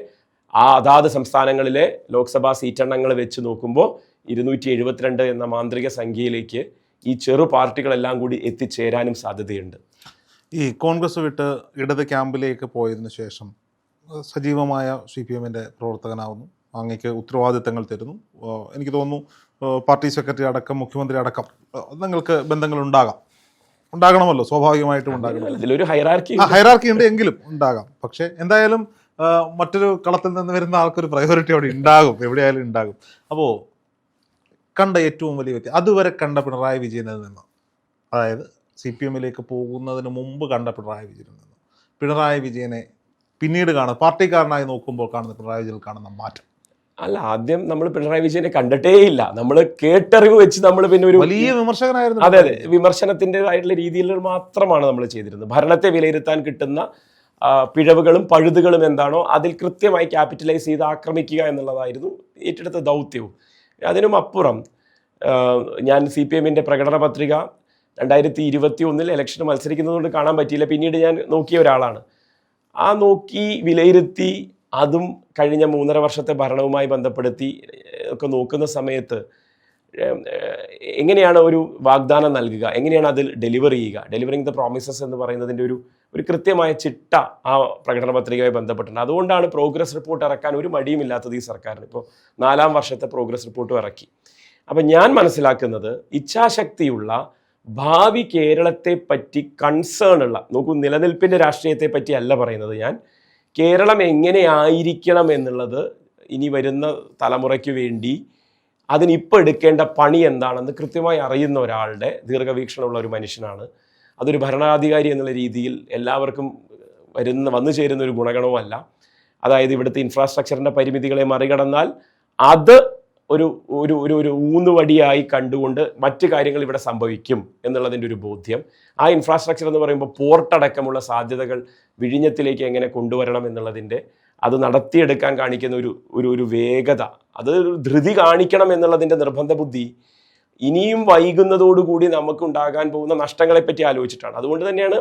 [SPEAKER 2] ആ അതാത് സംസ്ഥാനങ്ങളിലെ ലോക്സഭാ സീറ്റെണ്ണങ്ങൾ വെച്ച് നോക്കുമ്പോൾ ഇരുന്നൂറ്റി എഴുപത്തിരണ്ട് എന്ന മാന്ത്രിക സംഖ്യയിലേക്ക് ഈ ചെറു പാർട്ടികളെല്ലാം കൂടി എത്തിച്ചേരാനും സാധ്യതയുണ്ട്.
[SPEAKER 1] ഈ കോൺഗ്രസ് വിട്ട് ഇടത് ക്യാമ്പിലേക്ക് പോയതിനു ശേഷം സജീവമായ സി പി എമ്മിന്റെ പ്രവർത്തകനാവുന്നു. അങ്ങേക്ക് ഉത്തരവാദിത്തങ്ങൾ തരുന്നു. എനിക്ക് തോന്നുന്നു പാർട്ടി സെക്രട്ടറി അടക്കം മുഖ്യമന്ത്രി അടക്കം നിങ്ങൾക്ക് ബന്ധങ്ങൾ ഉണ്ടാകാം ഉണ്ടാകണമല്ലോ സ്വാഭാവികമായിട്ടും ഉണ്ടാകണം
[SPEAKER 2] ഇതിലൊരു ഹൈറാർക്കി
[SPEAKER 1] ഹൈറാർക്കി ഉണ്ട്. എങ്കിലും ഉണ്ടാകാം. പക്ഷേ എന്തായാലും മറ്റൊരു കളത്തിൽ നിന്ന് വരുന്ന ആൾക്കൊരു പ്രയോറിറ്റി അവിടെ ഉണ്ടാകും എവിടെയായാലും ഉണ്ടാകും. അപ്പോൾ കണ്ട ഏറ്റവും വലിയ വ്യക്തി അതുവരെ കണ്ട പിണറായി വിജയനിൽ നിന്ന്? അതായത് സി പി എമ്മിലേക്ക് പോകുന്നതിന് മുമ്പ് കണ്ട പിണറായി വിജയനിൽ നിന്ന്? പിണറായി വിജയനെ പിന്നീട് കാണുന്ന പാർട്ടിക്കാരനായി നോക്കുമ്പോൾ കാണുന്ന പിണറായി വിജയനിൽ കാണുന്ന മാറ്റം.
[SPEAKER 2] അല്ല ആദ്യം നമ്മൾ പിണറായി വിജയനെ കണ്ടിട്ടേ ഇല്ല നമ്മൾ കേട്ടറിവ് വെച്ച് നമ്മൾ പിന്നെ ഒരു
[SPEAKER 1] വലിയ വിമർശകനായിരുന്നു.
[SPEAKER 2] അതെ അതെ. വിമർശനത്തിന്റെതായിട്ടുള്ള രീതിയിൽ മാത്രമാണ് നമ്മൾ ചെയ്തിരുന്നത്. ഭരണത്തെ വിലയിരുത്താൻ കിട്ടുന്ന പിഴവുകളും പഴുതുകളും എന്താണോ അതിൽ കൃത്യമായി ക്യാപിറ്റലൈസ് ചെയ്ത് ആക്രമിക്കുക എന്നുള്ളതായിരുന്നു ഏറ്റെടുത്ത ദൗത്യവും. അതിനും അപ്പുറം ഞാൻ സി പി എമ്മിന്റെ പ്രകടന പത്രിക രണ്ടായിരത്തി ഇരുപത്തി ഒന്നിൽ ഇലക്ഷന് മത്സരിക്കുന്നതുകൊണ്ട് കാണാൻ പറ്റിയില്ല. പിന്നീട് ഞാൻ നോക്കിയ ഒരാളാണ്. ആ നോക്കി വിലയിരുത്തി അതും കഴിഞ്ഞ മൂന്നര വർഷത്തെ ഭരണവുമായി ബന്ധപ്പെടുത്തി ഒക്കെ നോക്കുന്ന സമയത്ത് എങ്ങനെയാണ് ഒരു വാഗ്ദാനം നൽകുക? എങ്ങനെയാണ് അതിൽ ഡെലിവർ ചെയ്യുക? ഡെലിവറിങ് ദ പ്രോമിസസ് എന്ന് പറയുന്നതിന്റെ ഒരു ഒരു കൃത്യമായ ചിട്ട ആ പ്രകടന പത്രികയുമായി ബന്ധപ്പെട്ടുണ്ട് അതുകൊണ്ടാണ് പ്രോഗ്രസ് റിപ്പോർട്ട് ഇറക്കാൻ ഒരു മടിയുമില്ലാത്തത് ഈ സർക്കാരിന്. ഇപ്പോൾ നാലാം വർഷത്തെ പ്രോഗ്രസ് റിപ്പോർട്ടും ഇറക്കി. അപ്പം ഞാൻ മനസ്സിലാക്കുന്നത് ഇച്ഛാശക്തിയുള്ള ഭാവി കേരളത്തെ പറ്റി കൺസേൺ ഉള്ള നോക്കൂ നിലനിൽപ്പിന്റെ രാഷ്ട്രീയത്തെ പറ്റി അല്ല പറയുന്നത് ഞാൻ. കേരളം എങ്ങനെയായിരിക്കണം എന്നുള്ളത് ഇനി വരുന്ന തലമുറയ്ക്ക് വേണ്ടി അതിനിപ്പോൾ എടുക്കേണ്ട പണി എന്താണെന്ന് കൃത്യമായി അറിയുന്ന ഒരാളുടെ ദീർഘവീക്ഷണമുള്ള ഒരു മനുഷ്യനാണ്. അതൊരു ഭരണാധികാരി എന്നുള്ള രീതിയിൽ എല്ലാവർക്കും വരുന്ന വന്നു ചേരുന്ന ഒരു ഗുണഗണവുമല്ല. അതായത് ഇവിടുത്തെ ഇൻഫ്രാസ്ട്രക്ചറിന്റെ പരിമിതികളെ മറികടന്നാൽ അത് ഒരു ഒരു ഒരു ഒരു ഊന്നുവടിയായി കണ്ടുകൊണ്ട് മറ്റ് കാര്യങ്ങൾ ഇവിടെ സംഭവിക്കും എന്നുള്ളതിന്റെ ഒരു ബോധ്യം. ആ ഇൻഫ്രാസ്ട്രക്ചർ എന്ന് പറയുമ്പോൾ പോർട്ടടക്കമുള്ള സാധ്യതകൾ വിഴിഞ്ഞത്തിലേക്ക് എങ്ങനെ കൊണ്ടുവരണം എന്നുള്ളതിന്റെ അത് നടത്തിയെടുക്കാൻ കാണിക്കുന്ന ഒരു ഒരു ഒരു വേഗത. അത് ധൃതി കാണിക്കണം എന്നുള്ളതിന്റെ നിർബന്ധ ബുദ്ധി ഇനിയും വൈകുന്നതോടുകൂടി നമുക്ക് ഉണ്ടാകാൻ പോകുന്ന നഷ്ടങ്ങളെപ്പറ്റി ആലോചിച്ചിട്ടാണ്. അതുകൊണ്ട് തന്നെയാണ്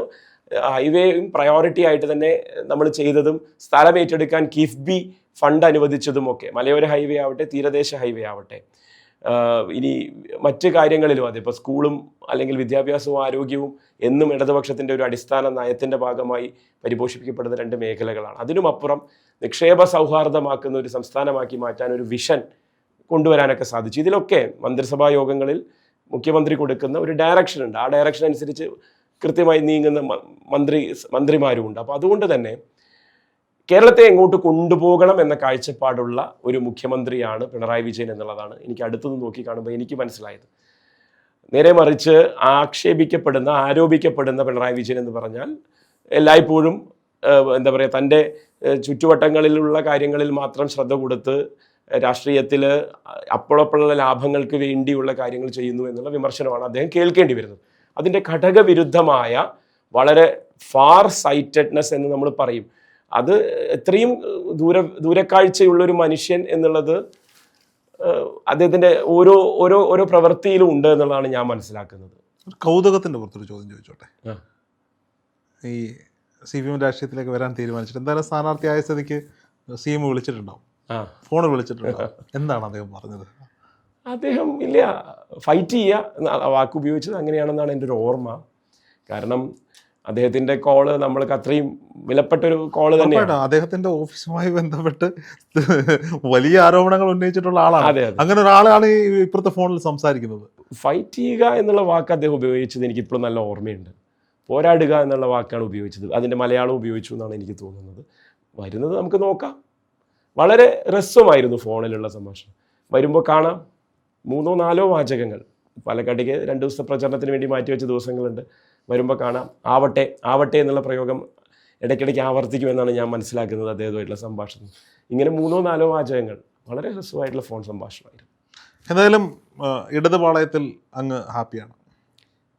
[SPEAKER 2] ഹൈവേയും പ്രയോറിറ്റി ആയിട്ട് തന്നെ നമ്മൾ ചെയ്തതും സ്ഥലം ഏറ്റെടുക്കാൻ കിഫ്ബി ഫണ്ട് അനുവദിച്ചതും ഒക്കെ. മലയോര ഹൈവേ ആവട്ടെ തീരദേശ ഹൈവേ ആവട്ടെ. ഇനി മറ്റ് കാര്യങ്ങളിലും അതെ ഇപ്പോൾ സ്കൂളും അല്ലെങ്കിൽ വിദ്യാഭ്യാസവും ആരോഗ്യവും എന്നും ഇടതുപക്ഷത്തിന്റെ ഒരു അടിസ്ഥാന നയത്തിന്റെ ഭാഗമായി പരിപോഷിപ്പിക്കപ്പെടുന്ന രണ്ട് മേഖലകളാണ്. അതിനുമപ്പുറം നിക്ഷേപ സൗഹാർദ്ദമാക്കുന്ന ഒരു സംസ്ഥാനമാക്കി മാറ്റാൻ ഒരു വിഷൻ കൊണ്ടുവരാനൊക്കെ സാധിച്ചു. ഇതിലൊക്കെ മന്ത്രിസഭാ യോഗങ്ങളിൽ മുഖ്യമന്ത്രി കൊടുക്കുന്ന ഒരു ഡയറക്ഷൻ ഉണ്ട്. ആ ഡയറക്ഷൻ അനുസരിച്ച് കൃത്യമായി നീങ്ങുന്ന മന്ത്രി മന്ത്രിമാരുമുണ്ട്. അപ്പോൾ അതുകൊണ്ട് തന്നെ കേരളത്തെ എങ്ങോട്ട് കൊണ്ടുപോകണം എന്ന കാഴ്ചപ്പാടുള്ള ഒരു മുഖ്യമന്ത്രിയാണ് പിണറായി വിജയൻ എന്നുള്ളതാണ് എനിക്ക് അടുത്തുനിന്ന് നോക്കി കാണുമ്പോൾ എനിക്ക് മനസ്സിലായത്. നേരെ മറിച്ച് ആക്ഷേപിക്കപ്പെടുന്ന ആരോപിക്കപ്പെടുന്ന പിണറായി വിജയൻ എന്ന് പറഞ്ഞാൽ എല്ലായ്പ്പോഴും എന്താ പറയുക തന്റെ ചുറ്റുവട്ടങ്ങളിലുള്ള കാര്യങ്ങളിൽ മാത്രം ശ്രദ്ധ കൊടുത്ത് രാഷ്ട്രീയത്തിൽ അപ്പോഴപ്പോഴുള്ള ലാഭങ്ങൾക്ക് വേണ്ടിയുള്ള കാര്യങ്ങൾ ചെയ്യുന്നു എന്നുള്ള വിമർശനമാണ് അദ്ദേഹം കേൾക്കേണ്ടി വരുന്നത്. അതിന്റെ ഘടകവിരുദ്ധമായ വളരെ ഫാർ സൈറ്റഡ്നെസ് എന്ന് നമ്മൾ പറയും. അത് എത്രയും ദൂര ദൂരക്കാഴ്ചയുള്ള ഒരു മനുഷ്യൻ എന്നുള്ളത് അദ്ദേഹത്തിന്റെ ഓരോ ഓരോ ഓരോ പ്രവൃത്തിയിലും ഉണ്ട് എന്നുള്ളതാണ് ഞാൻ മനസ്സിലാക്കുന്നത്.
[SPEAKER 1] കൗതുകത്തിന്റെ പുറത്തൊരു ചോദ്യം ചോദിച്ചോട്ടെ? ഈ സി പി എം രാഷ്ട്രീയത്തിലേക്ക് വരാൻ തീരുമാനിച്ചിട്ട് എന്തായാലും സ്ഥാനാർത്ഥിയായ സ്ഥിതിക്ക് സി എം വിളിച്ചിട്ടുണ്ടാവും. ഫോണിൽ വിളിച്ചിട്ടുണ്ട്? എന്താണ് അദ്ദേഹം പറഞ്ഞത്?
[SPEAKER 2] അദ്ദേഹം ഇല്ല ഫൈറ്റ് ചെയ്യുക വാക്ക് ഉപയോഗിച്ചത് അങ്ങനെയാണെന്നാണ് എന്റെ ഒരു ഓർമ്മ. കാരണം അദ്ദേഹത്തിന്റെ കോൾ നമ്മൾക്ക് അത്രയും വിലപ്പെട്ട ഒരു കോൾ
[SPEAKER 1] തന്നെയാണ് അദ്ദേഹത്തിന്റെ ഓഫീസുമായി ബന്ധപ്പെട്ട് വലിയ ആരോപണങ്ങൾ ഉന്നയിച്ചിട്ടുള്ള ആളാണ്. അങ്ങനെ ഒരാളാണ് ഇപ്പുറത്തെ ഫോണിൽ സംസാരിക്കുന്നത്.
[SPEAKER 2] ഫൈറ്റ് ചെയ്യുക എന്നുള്ള വാക്ക് അദ്ദേഹം ഉപയോഗിച്ചത് എനിക്ക് ഇപ്പോഴും നല്ല ഓർമ്മയുണ്ട്. പോരാടുക എന്നുള്ള വാക്കാണ് ഉപയോഗിച്ചത്. അതിന്റെ മലയാളം ഉപയോഗിച്ചു എന്നാണ് എനിക്ക് തോന്നുന്നത്. വരുന്നത് നമുക്ക് നോക്കാം. വളരെ രസമായിരുന്നു ഫോണിലുള്ള സംഭാഷണം. വരുമ്പോൾ കാണാം മൂന്നോ നാലോ വാചകങ്ങൾ. പാലക്കാട്ടേക്ക് രണ്ട് ദിവസത്തെ പ്രചരണത്തിന് വേണ്ടി മാറ്റിവെച്ച ദിവസങ്ങളുണ്ട്. വരുമ്പോൾ കാണാം ആവട്ടെ ആവട്ടെ എന്നുള്ള പ്രയോഗം ഇടയ്ക്കിടയ്ക്ക് ആവർത്തിക്കുമെന്നാണ് ഞാൻ മനസ്സിലാക്കുന്നത് അദ്ദേഹമായിട്ടുള്ള സംഭാഷണം. ഇങ്ങനെ മൂന്നോ നാലോ വാചകങ്ങൾ വളരെ രസമായിട്ടുള്ള ഫോൺ സംഭാഷണമായിരുന്നു.
[SPEAKER 1] എന്തായാലും ഇടതുപാളയത്തിൽ ഇടത് പാളയത്തിൽ അങ്ങ് ഹാപ്പിയാണ്.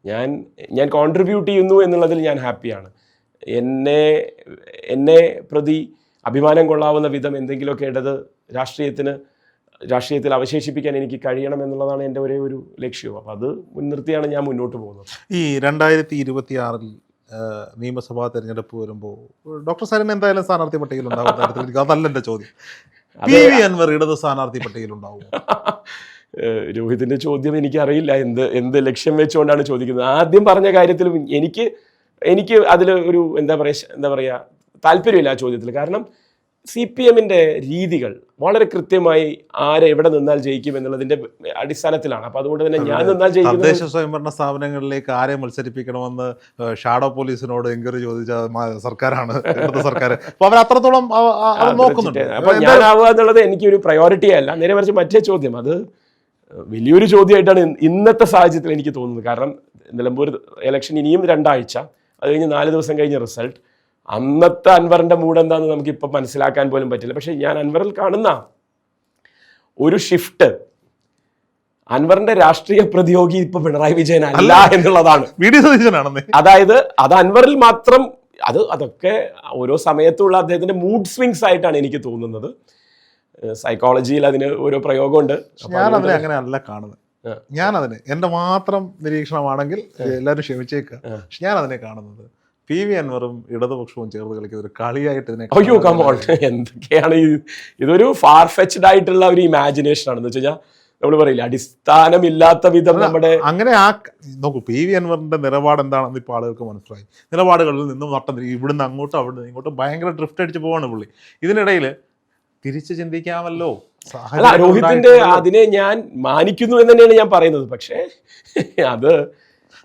[SPEAKER 2] ഞാൻ ഞാൻ കോൺട്രിബ്യൂട്ട് ചെയ്യുന്നു എന്നുള്ളതിൽ ഞാൻ ഹാപ്പിയാണ്. എന്നെ എന്നെ പ്രതി അഭിമാനം കൊള്ളാവുന്ന വിധം എന്തെങ്കിലുമൊക്കെ ഇടത് രാഷ്ട്രീയത്തിന് രാഷ്ട്രീയത്തിൽ അവശേഷിപ്പിക്കാൻ എനിക്ക് കഴിയണം എന്നുള്ളതാണ് എന്റെ ഒരേ ഒരു ലക്ഷ്യവും അപ്പോൾ അത് മുൻനിർത്തിയാണ് ഞാൻ മുന്നോട്ട് പോകുന്നത്.
[SPEAKER 1] ഈ രണ്ടായിരത്തി ഇരുപത്തി ആറിൽ നിയമസഭാ തെരഞ്ഞെടുപ്പ് വരുമ്പോൾ ഡോക്ടർ സരൻ എന്തായാലും സ്ഥാനാർത്ഥി പട്ടികയിൽ ഉണ്ടാവും കാര്യത്തിൽ എനിക്ക് അതല്ല എന്റെ ചോദ്യം. പി വി അൻവർ ഇടത് സ്ഥാനാർത്ഥി പട്ടികയിൽ ഉണ്ടാവും
[SPEAKER 2] രോഹിതിന്റെ രോഹിതിന്റെ ചോദ്യം എനിക്കറിയില്ല. എന്ത് എന്ത് ലക്ഷ്യം വെച്ചുകൊണ്ടാണ് ചോദിക്കുന്നത്. ആദ്യം പറഞ്ഞ കാര്യത്തിലും എനിക്ക് എനിക്ക് അതിൽ ഒരു എന്താ പറയുക എന്താ പറയുക താല്പര്യമില്ല ആ ചോദ്യത്തിൽ. കാരണം സി പി എമ്മിന്റെ രീതികൾ വളരെ കൃത്യമായി ആരെ എവിടെ നിന്നാൽ ജയിക്കും എന്നുള്ളതിന്റെ അടിസ്ഥാനത്തിലാണ്. അപ്പോൾ അതുകൊണ്ട് തന്നെ ഞാൻ നിന്നാൽ ജയിക്കും
[SPEAKER 1] തദ്ദേശ സ്വയംഭരണ സ്ഥാപനങ്ങളിലേക്ക് ആരെ മത്സരിപ്പിക്കണമെന്ന് ഷാഡോ പോലീസിനോട് എൻക്വയറി ചോദിച്ച സർക്കാരാണ് സർക്കാർ അപ്പോൾ അവർ അത്രത്തോളം നോക്കുന്നുണ്ട്.
[SPEAKER 2] അപ്പോൾ ഞാനാവുക എന്നുള്ളത് എനിക്കൊരു പ്രയോറിറ്റി അല്ല. നേരെ മറിച്ച് മറ്റേ ചോദ്യം. അത് വലിയൊരു ചോദ്യമായിട്ടാണ് ഇന്ന് ഇന്നത്തെ സാഹചര്യത്തിൽ എനിക്ക് തോന്നുന്നത്. കാരണം നിലമ്പൂർ ഇലക്ഷൻ ഇനിയും രണ്ടാഴ്ച. അത് കഴിഞ്ഞ് നാല് ദിവസം കഴിഞ്ഞ റിസൾട്ട് അന്നത്തെ അൻവറിന്റെ മൂഡ് എന്താണെന്ന് നമുക്ക് ഇപ്പൊ മനസ്സിലാക്കാൻ പോലും പറ്റില്ല. പക്ഷെ ഞാൻ അൻവറിൽ കാണുന്ന ഒരു ഷിഫ്റ്റ് അൻവറിന്റെ രാഷ്ട്രീയ പ്രതിയോഗി ഇപ്പൊ പിണറായി വിജയൻ അല്ല എന്നുള്ളതാണ്. അതായത് അത് അൻവറിൽ മാത്രം അത് അതൊക്കെ ഓരോ സമയത്തുള്ള അദ്ദേഹത്തിന്റെ മൂഡ് സ്വിങ്സ് ആയിട്ടാണ് എനിക്ക് തോന്നുന്നത്. സൈക്കോളജിയിൽ അതിന് ഓരോ പ്രയോഗമുണ്ട്.
[SPEAKER 1] ഞാൻ അതിനെ അങ്ങനെ അല്ല കാണുന്നത്. ഞാൻ അതിനെ എന്റെ മാത്രം നിരീക്ഷണമാണെങ്കിൽ എല്ലാവരും ക്ഷമിച്ചേക്കുക ഞാൻ അതിനെ കാണുന്നത് പി വി അൻവറും ഇടതുപക്ഷവും ചേർന്ന് കളിക്കുന്ന ഒരു കളിയായിട്ട് ഇതിനെ
[SPEAKER 2] അയ്യോ കമോൾ [laughs] എന്തൊക്കെയാണ് ഈ ഇതൊരു ഫാർഫെച്ച്ഡ് ആയിട്ടുള്ള ഒരു ഇമാജിനേഷൻ ആണെന്ന് വെച്ച് കഴിഞ്ഞാൽ നമ്മൾ പറയില്ല അടിസ്ഥാനമില്ലാത്ത വിധം നമ്മുടെ
[SPEAKER 1] അങ്ങനെ ആ നോക്കൂ പി വി അൻവറിന്റെ നിലപാട് എന്താണെന്ന് ഇപ്പോൾ ആളുകൾക്ക് മനസ്സിലായി. നിലപാടുകളിൽ നിന്നും നട്ടം ഇവിടുന്ന് അങ്ങോട്ടും അവിടുന്ന് ഇങ്ങോട്ടും ഭയങ്കര ഡ്രിഫ്റ്റ് അടിച്ച് പോവാണ് പുള്ളി. ഇതിനിടയിൽ തിരിച്ച് ചിന്തിക്കാമല്ലോ.
[SPEAKER 2] അല്ല രോഹിത്തിന്റെ അതിനെ ഞാൻ മാനിക്കുന്നു എന്ന് തന്നെയാണ് ഞാൻ പറയുന്നത്. പക്ഷേ അത്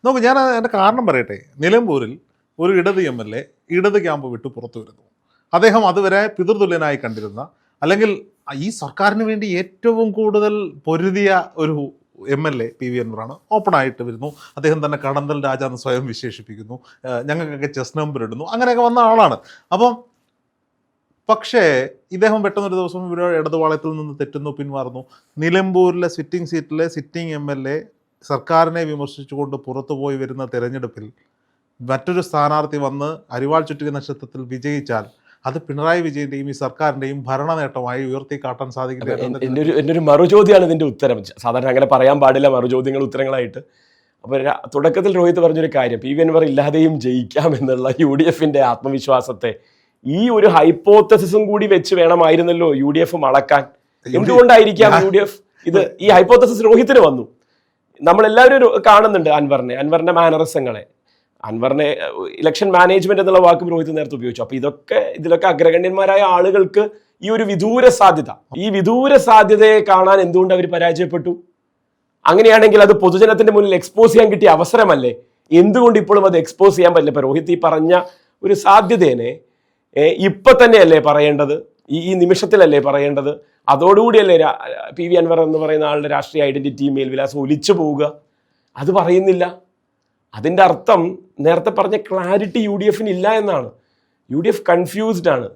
[SPEAKER 1] നോക്കൂ ഞാൻ അതിന്റെ കാരണം പറയട്ടെ. നിലമ്പൂരിൽ ഒരു ഇടത് എം എൽ എ ഇടത് ക്യാമ്പ് വിട്ട് പുറത്തു വരുന്നു. അദ്ദേഹം അതുവരെ പിതൃതുല്യനായി കണ്ടിരുന്ന അല്ലെങ്കിൽ ഈ സർക്കാരിന് വേണ്ടി ഏറ്റവും കൂടുതൽ പൊരുതിയ ഒരു M L A P V അൻവറാണ്. Open ആയിട്ട് വരുന്നു. അദ്ദേഹം തന്നെ കടന്തൽ രാജ എന്ന് സ്വയം വിശേഷിപ്പിക്കുന്നു. ഞങ്ങൾക്കൊക്കെ ചെസ് നമ്പർ ഇടുന്നു. അങ്ങനെയൊക്കെ വന്ന ആളാണ്. അപ്പം പക്ഷേ ഇദ്ദേഹം പെട്ടെന്നൊരു ദിവസം ഇവിടെ ഇടതുപാളയത്തിൽ നിന്ന് തെറ്റുന്നു പിന്മാറുന്നു നിലമ്പൂരിലെ സിറ്റിംഗ് സീറ്റിലെ സിറ്റിംഗ് എം എൽ എ സർക്കാരിനെ വിമർശിച്ചുകൊണ്ട് പുറത്തുപോയി വരുന്ന തെരഞ്ഞെടുപ്പിൽ മറ്റൊരു സ്ഥാനാർത്ഥി വന്ന് അരിവാൾ ചുറ്റിക നക്ഷത്രത്തിൽ വിജയിച്ചാൽ അത് പിണറായി വിജയന്റെയും ഈ സർക്കാരിന്റെയും ഭരണ നേട്ടമായി ഉയർത്തി കാട്ടാൻ സാധിക്കില്ല എന്റെ
[SPEAKER 2] എന്റെ ഒരു എന്റെ ഒരു മറുചോദ്യമാണ് ഉത്തരം. സാധാരണ അങ്ങനെ പറയാൻ പാടില്ല മറുചോദ്യങ്ങൾ ഉത്തരങ്ങളായിട്ട്. അപ്പോൾ തുടക്കത്തിൽ രോഹിത് പറഞ്ഞൊരു കാര്യം പി വി അൻവർ ഇല്ലാതെയും ജയിക്കാം എന്നുള്ള യു ഡി എഫിന്റെ ആത്മവിശ്വാസത്തെ ഈ ഒരു ഹൈപ്പോത്തസിസും കൂടി വെച്ച് വേണമായിരുന്നല്ലോ യു ഡി എഫ് മളക്കാൻ. എന്തുകൊണ്ടായിരിക്കാം യു ഡി എഫ്? ഇത് ഈ ഹൈപ്പോത്തസിസ് രോഹിത്തിന് വന്നു. നമ്മളെല്ലാവരും കാണുന്നുണ്ട് അൻവറിനെ അൻവറിന്റെ മാനറിസങ്ങളെ അൻവറിനെ ഇലക്ഷൻ മാനേജ്മെന്റ് എന്നുള്ള വാക്ക് രോഹിത് നേരത്തെ ഉപയോഗിച്ചു. അപ്പൊ ഇതൊക്കെ ഇതിലൊക്കെ അഗ്രഗണ്യന്മാരായ ആളുകൾക്ക് ഈ ഒരു വിദൂര സാധ്യത. ഈ വിദൂര സാധ്യതയെ കാണാൻ എന്തുകൊണ്ട് അവർ പരാജയപ്പെട്ടു? അങ്ങനെയാണെങ്കിൽ അത് പൊതുജനത്തിന്റെ മുന്നിൽ എക്സ്പോസ് ചെയ്യാൻ കിട്ടിയ അവസരമല്ലേ? എന്തുകൊണ്ട് ഇപ്പോഴും അത് എക്സ്പോസ് ചെയ്യാൻ പറ്റില്ല? ഇപ്പൊ രോഹിത് ഈ പറഞ്ഞ ഒരു സാധ്യതേനെ ഇപ്പൊ തന്നെയല്ലേ പറയേണ്ടത്? ഈ ഈ നിമിഷത്തിലല്ലേ പറയേണ്ടത്? അതോടുകൂടിയല്ലേ പി വി അൻവർ എന്ന് പറയുന്ന ആളുടെ രാഷ്ട്രീയ ഐഡന്റിറ്റി മേൽവിലാസം ഒലിച്ചു പോവുക? അത് പറയുന്നില്ല. അതിന്റെ അർത്ഥം നേരത്തെ പറഞ്ഞ ക്ലാരിറ്റി യു ഡി എഫിന് ഇല്ല എന്നാണ്. യു ഡി എഫ് കൺഫ്യൂസ്ഡ് ആണ്.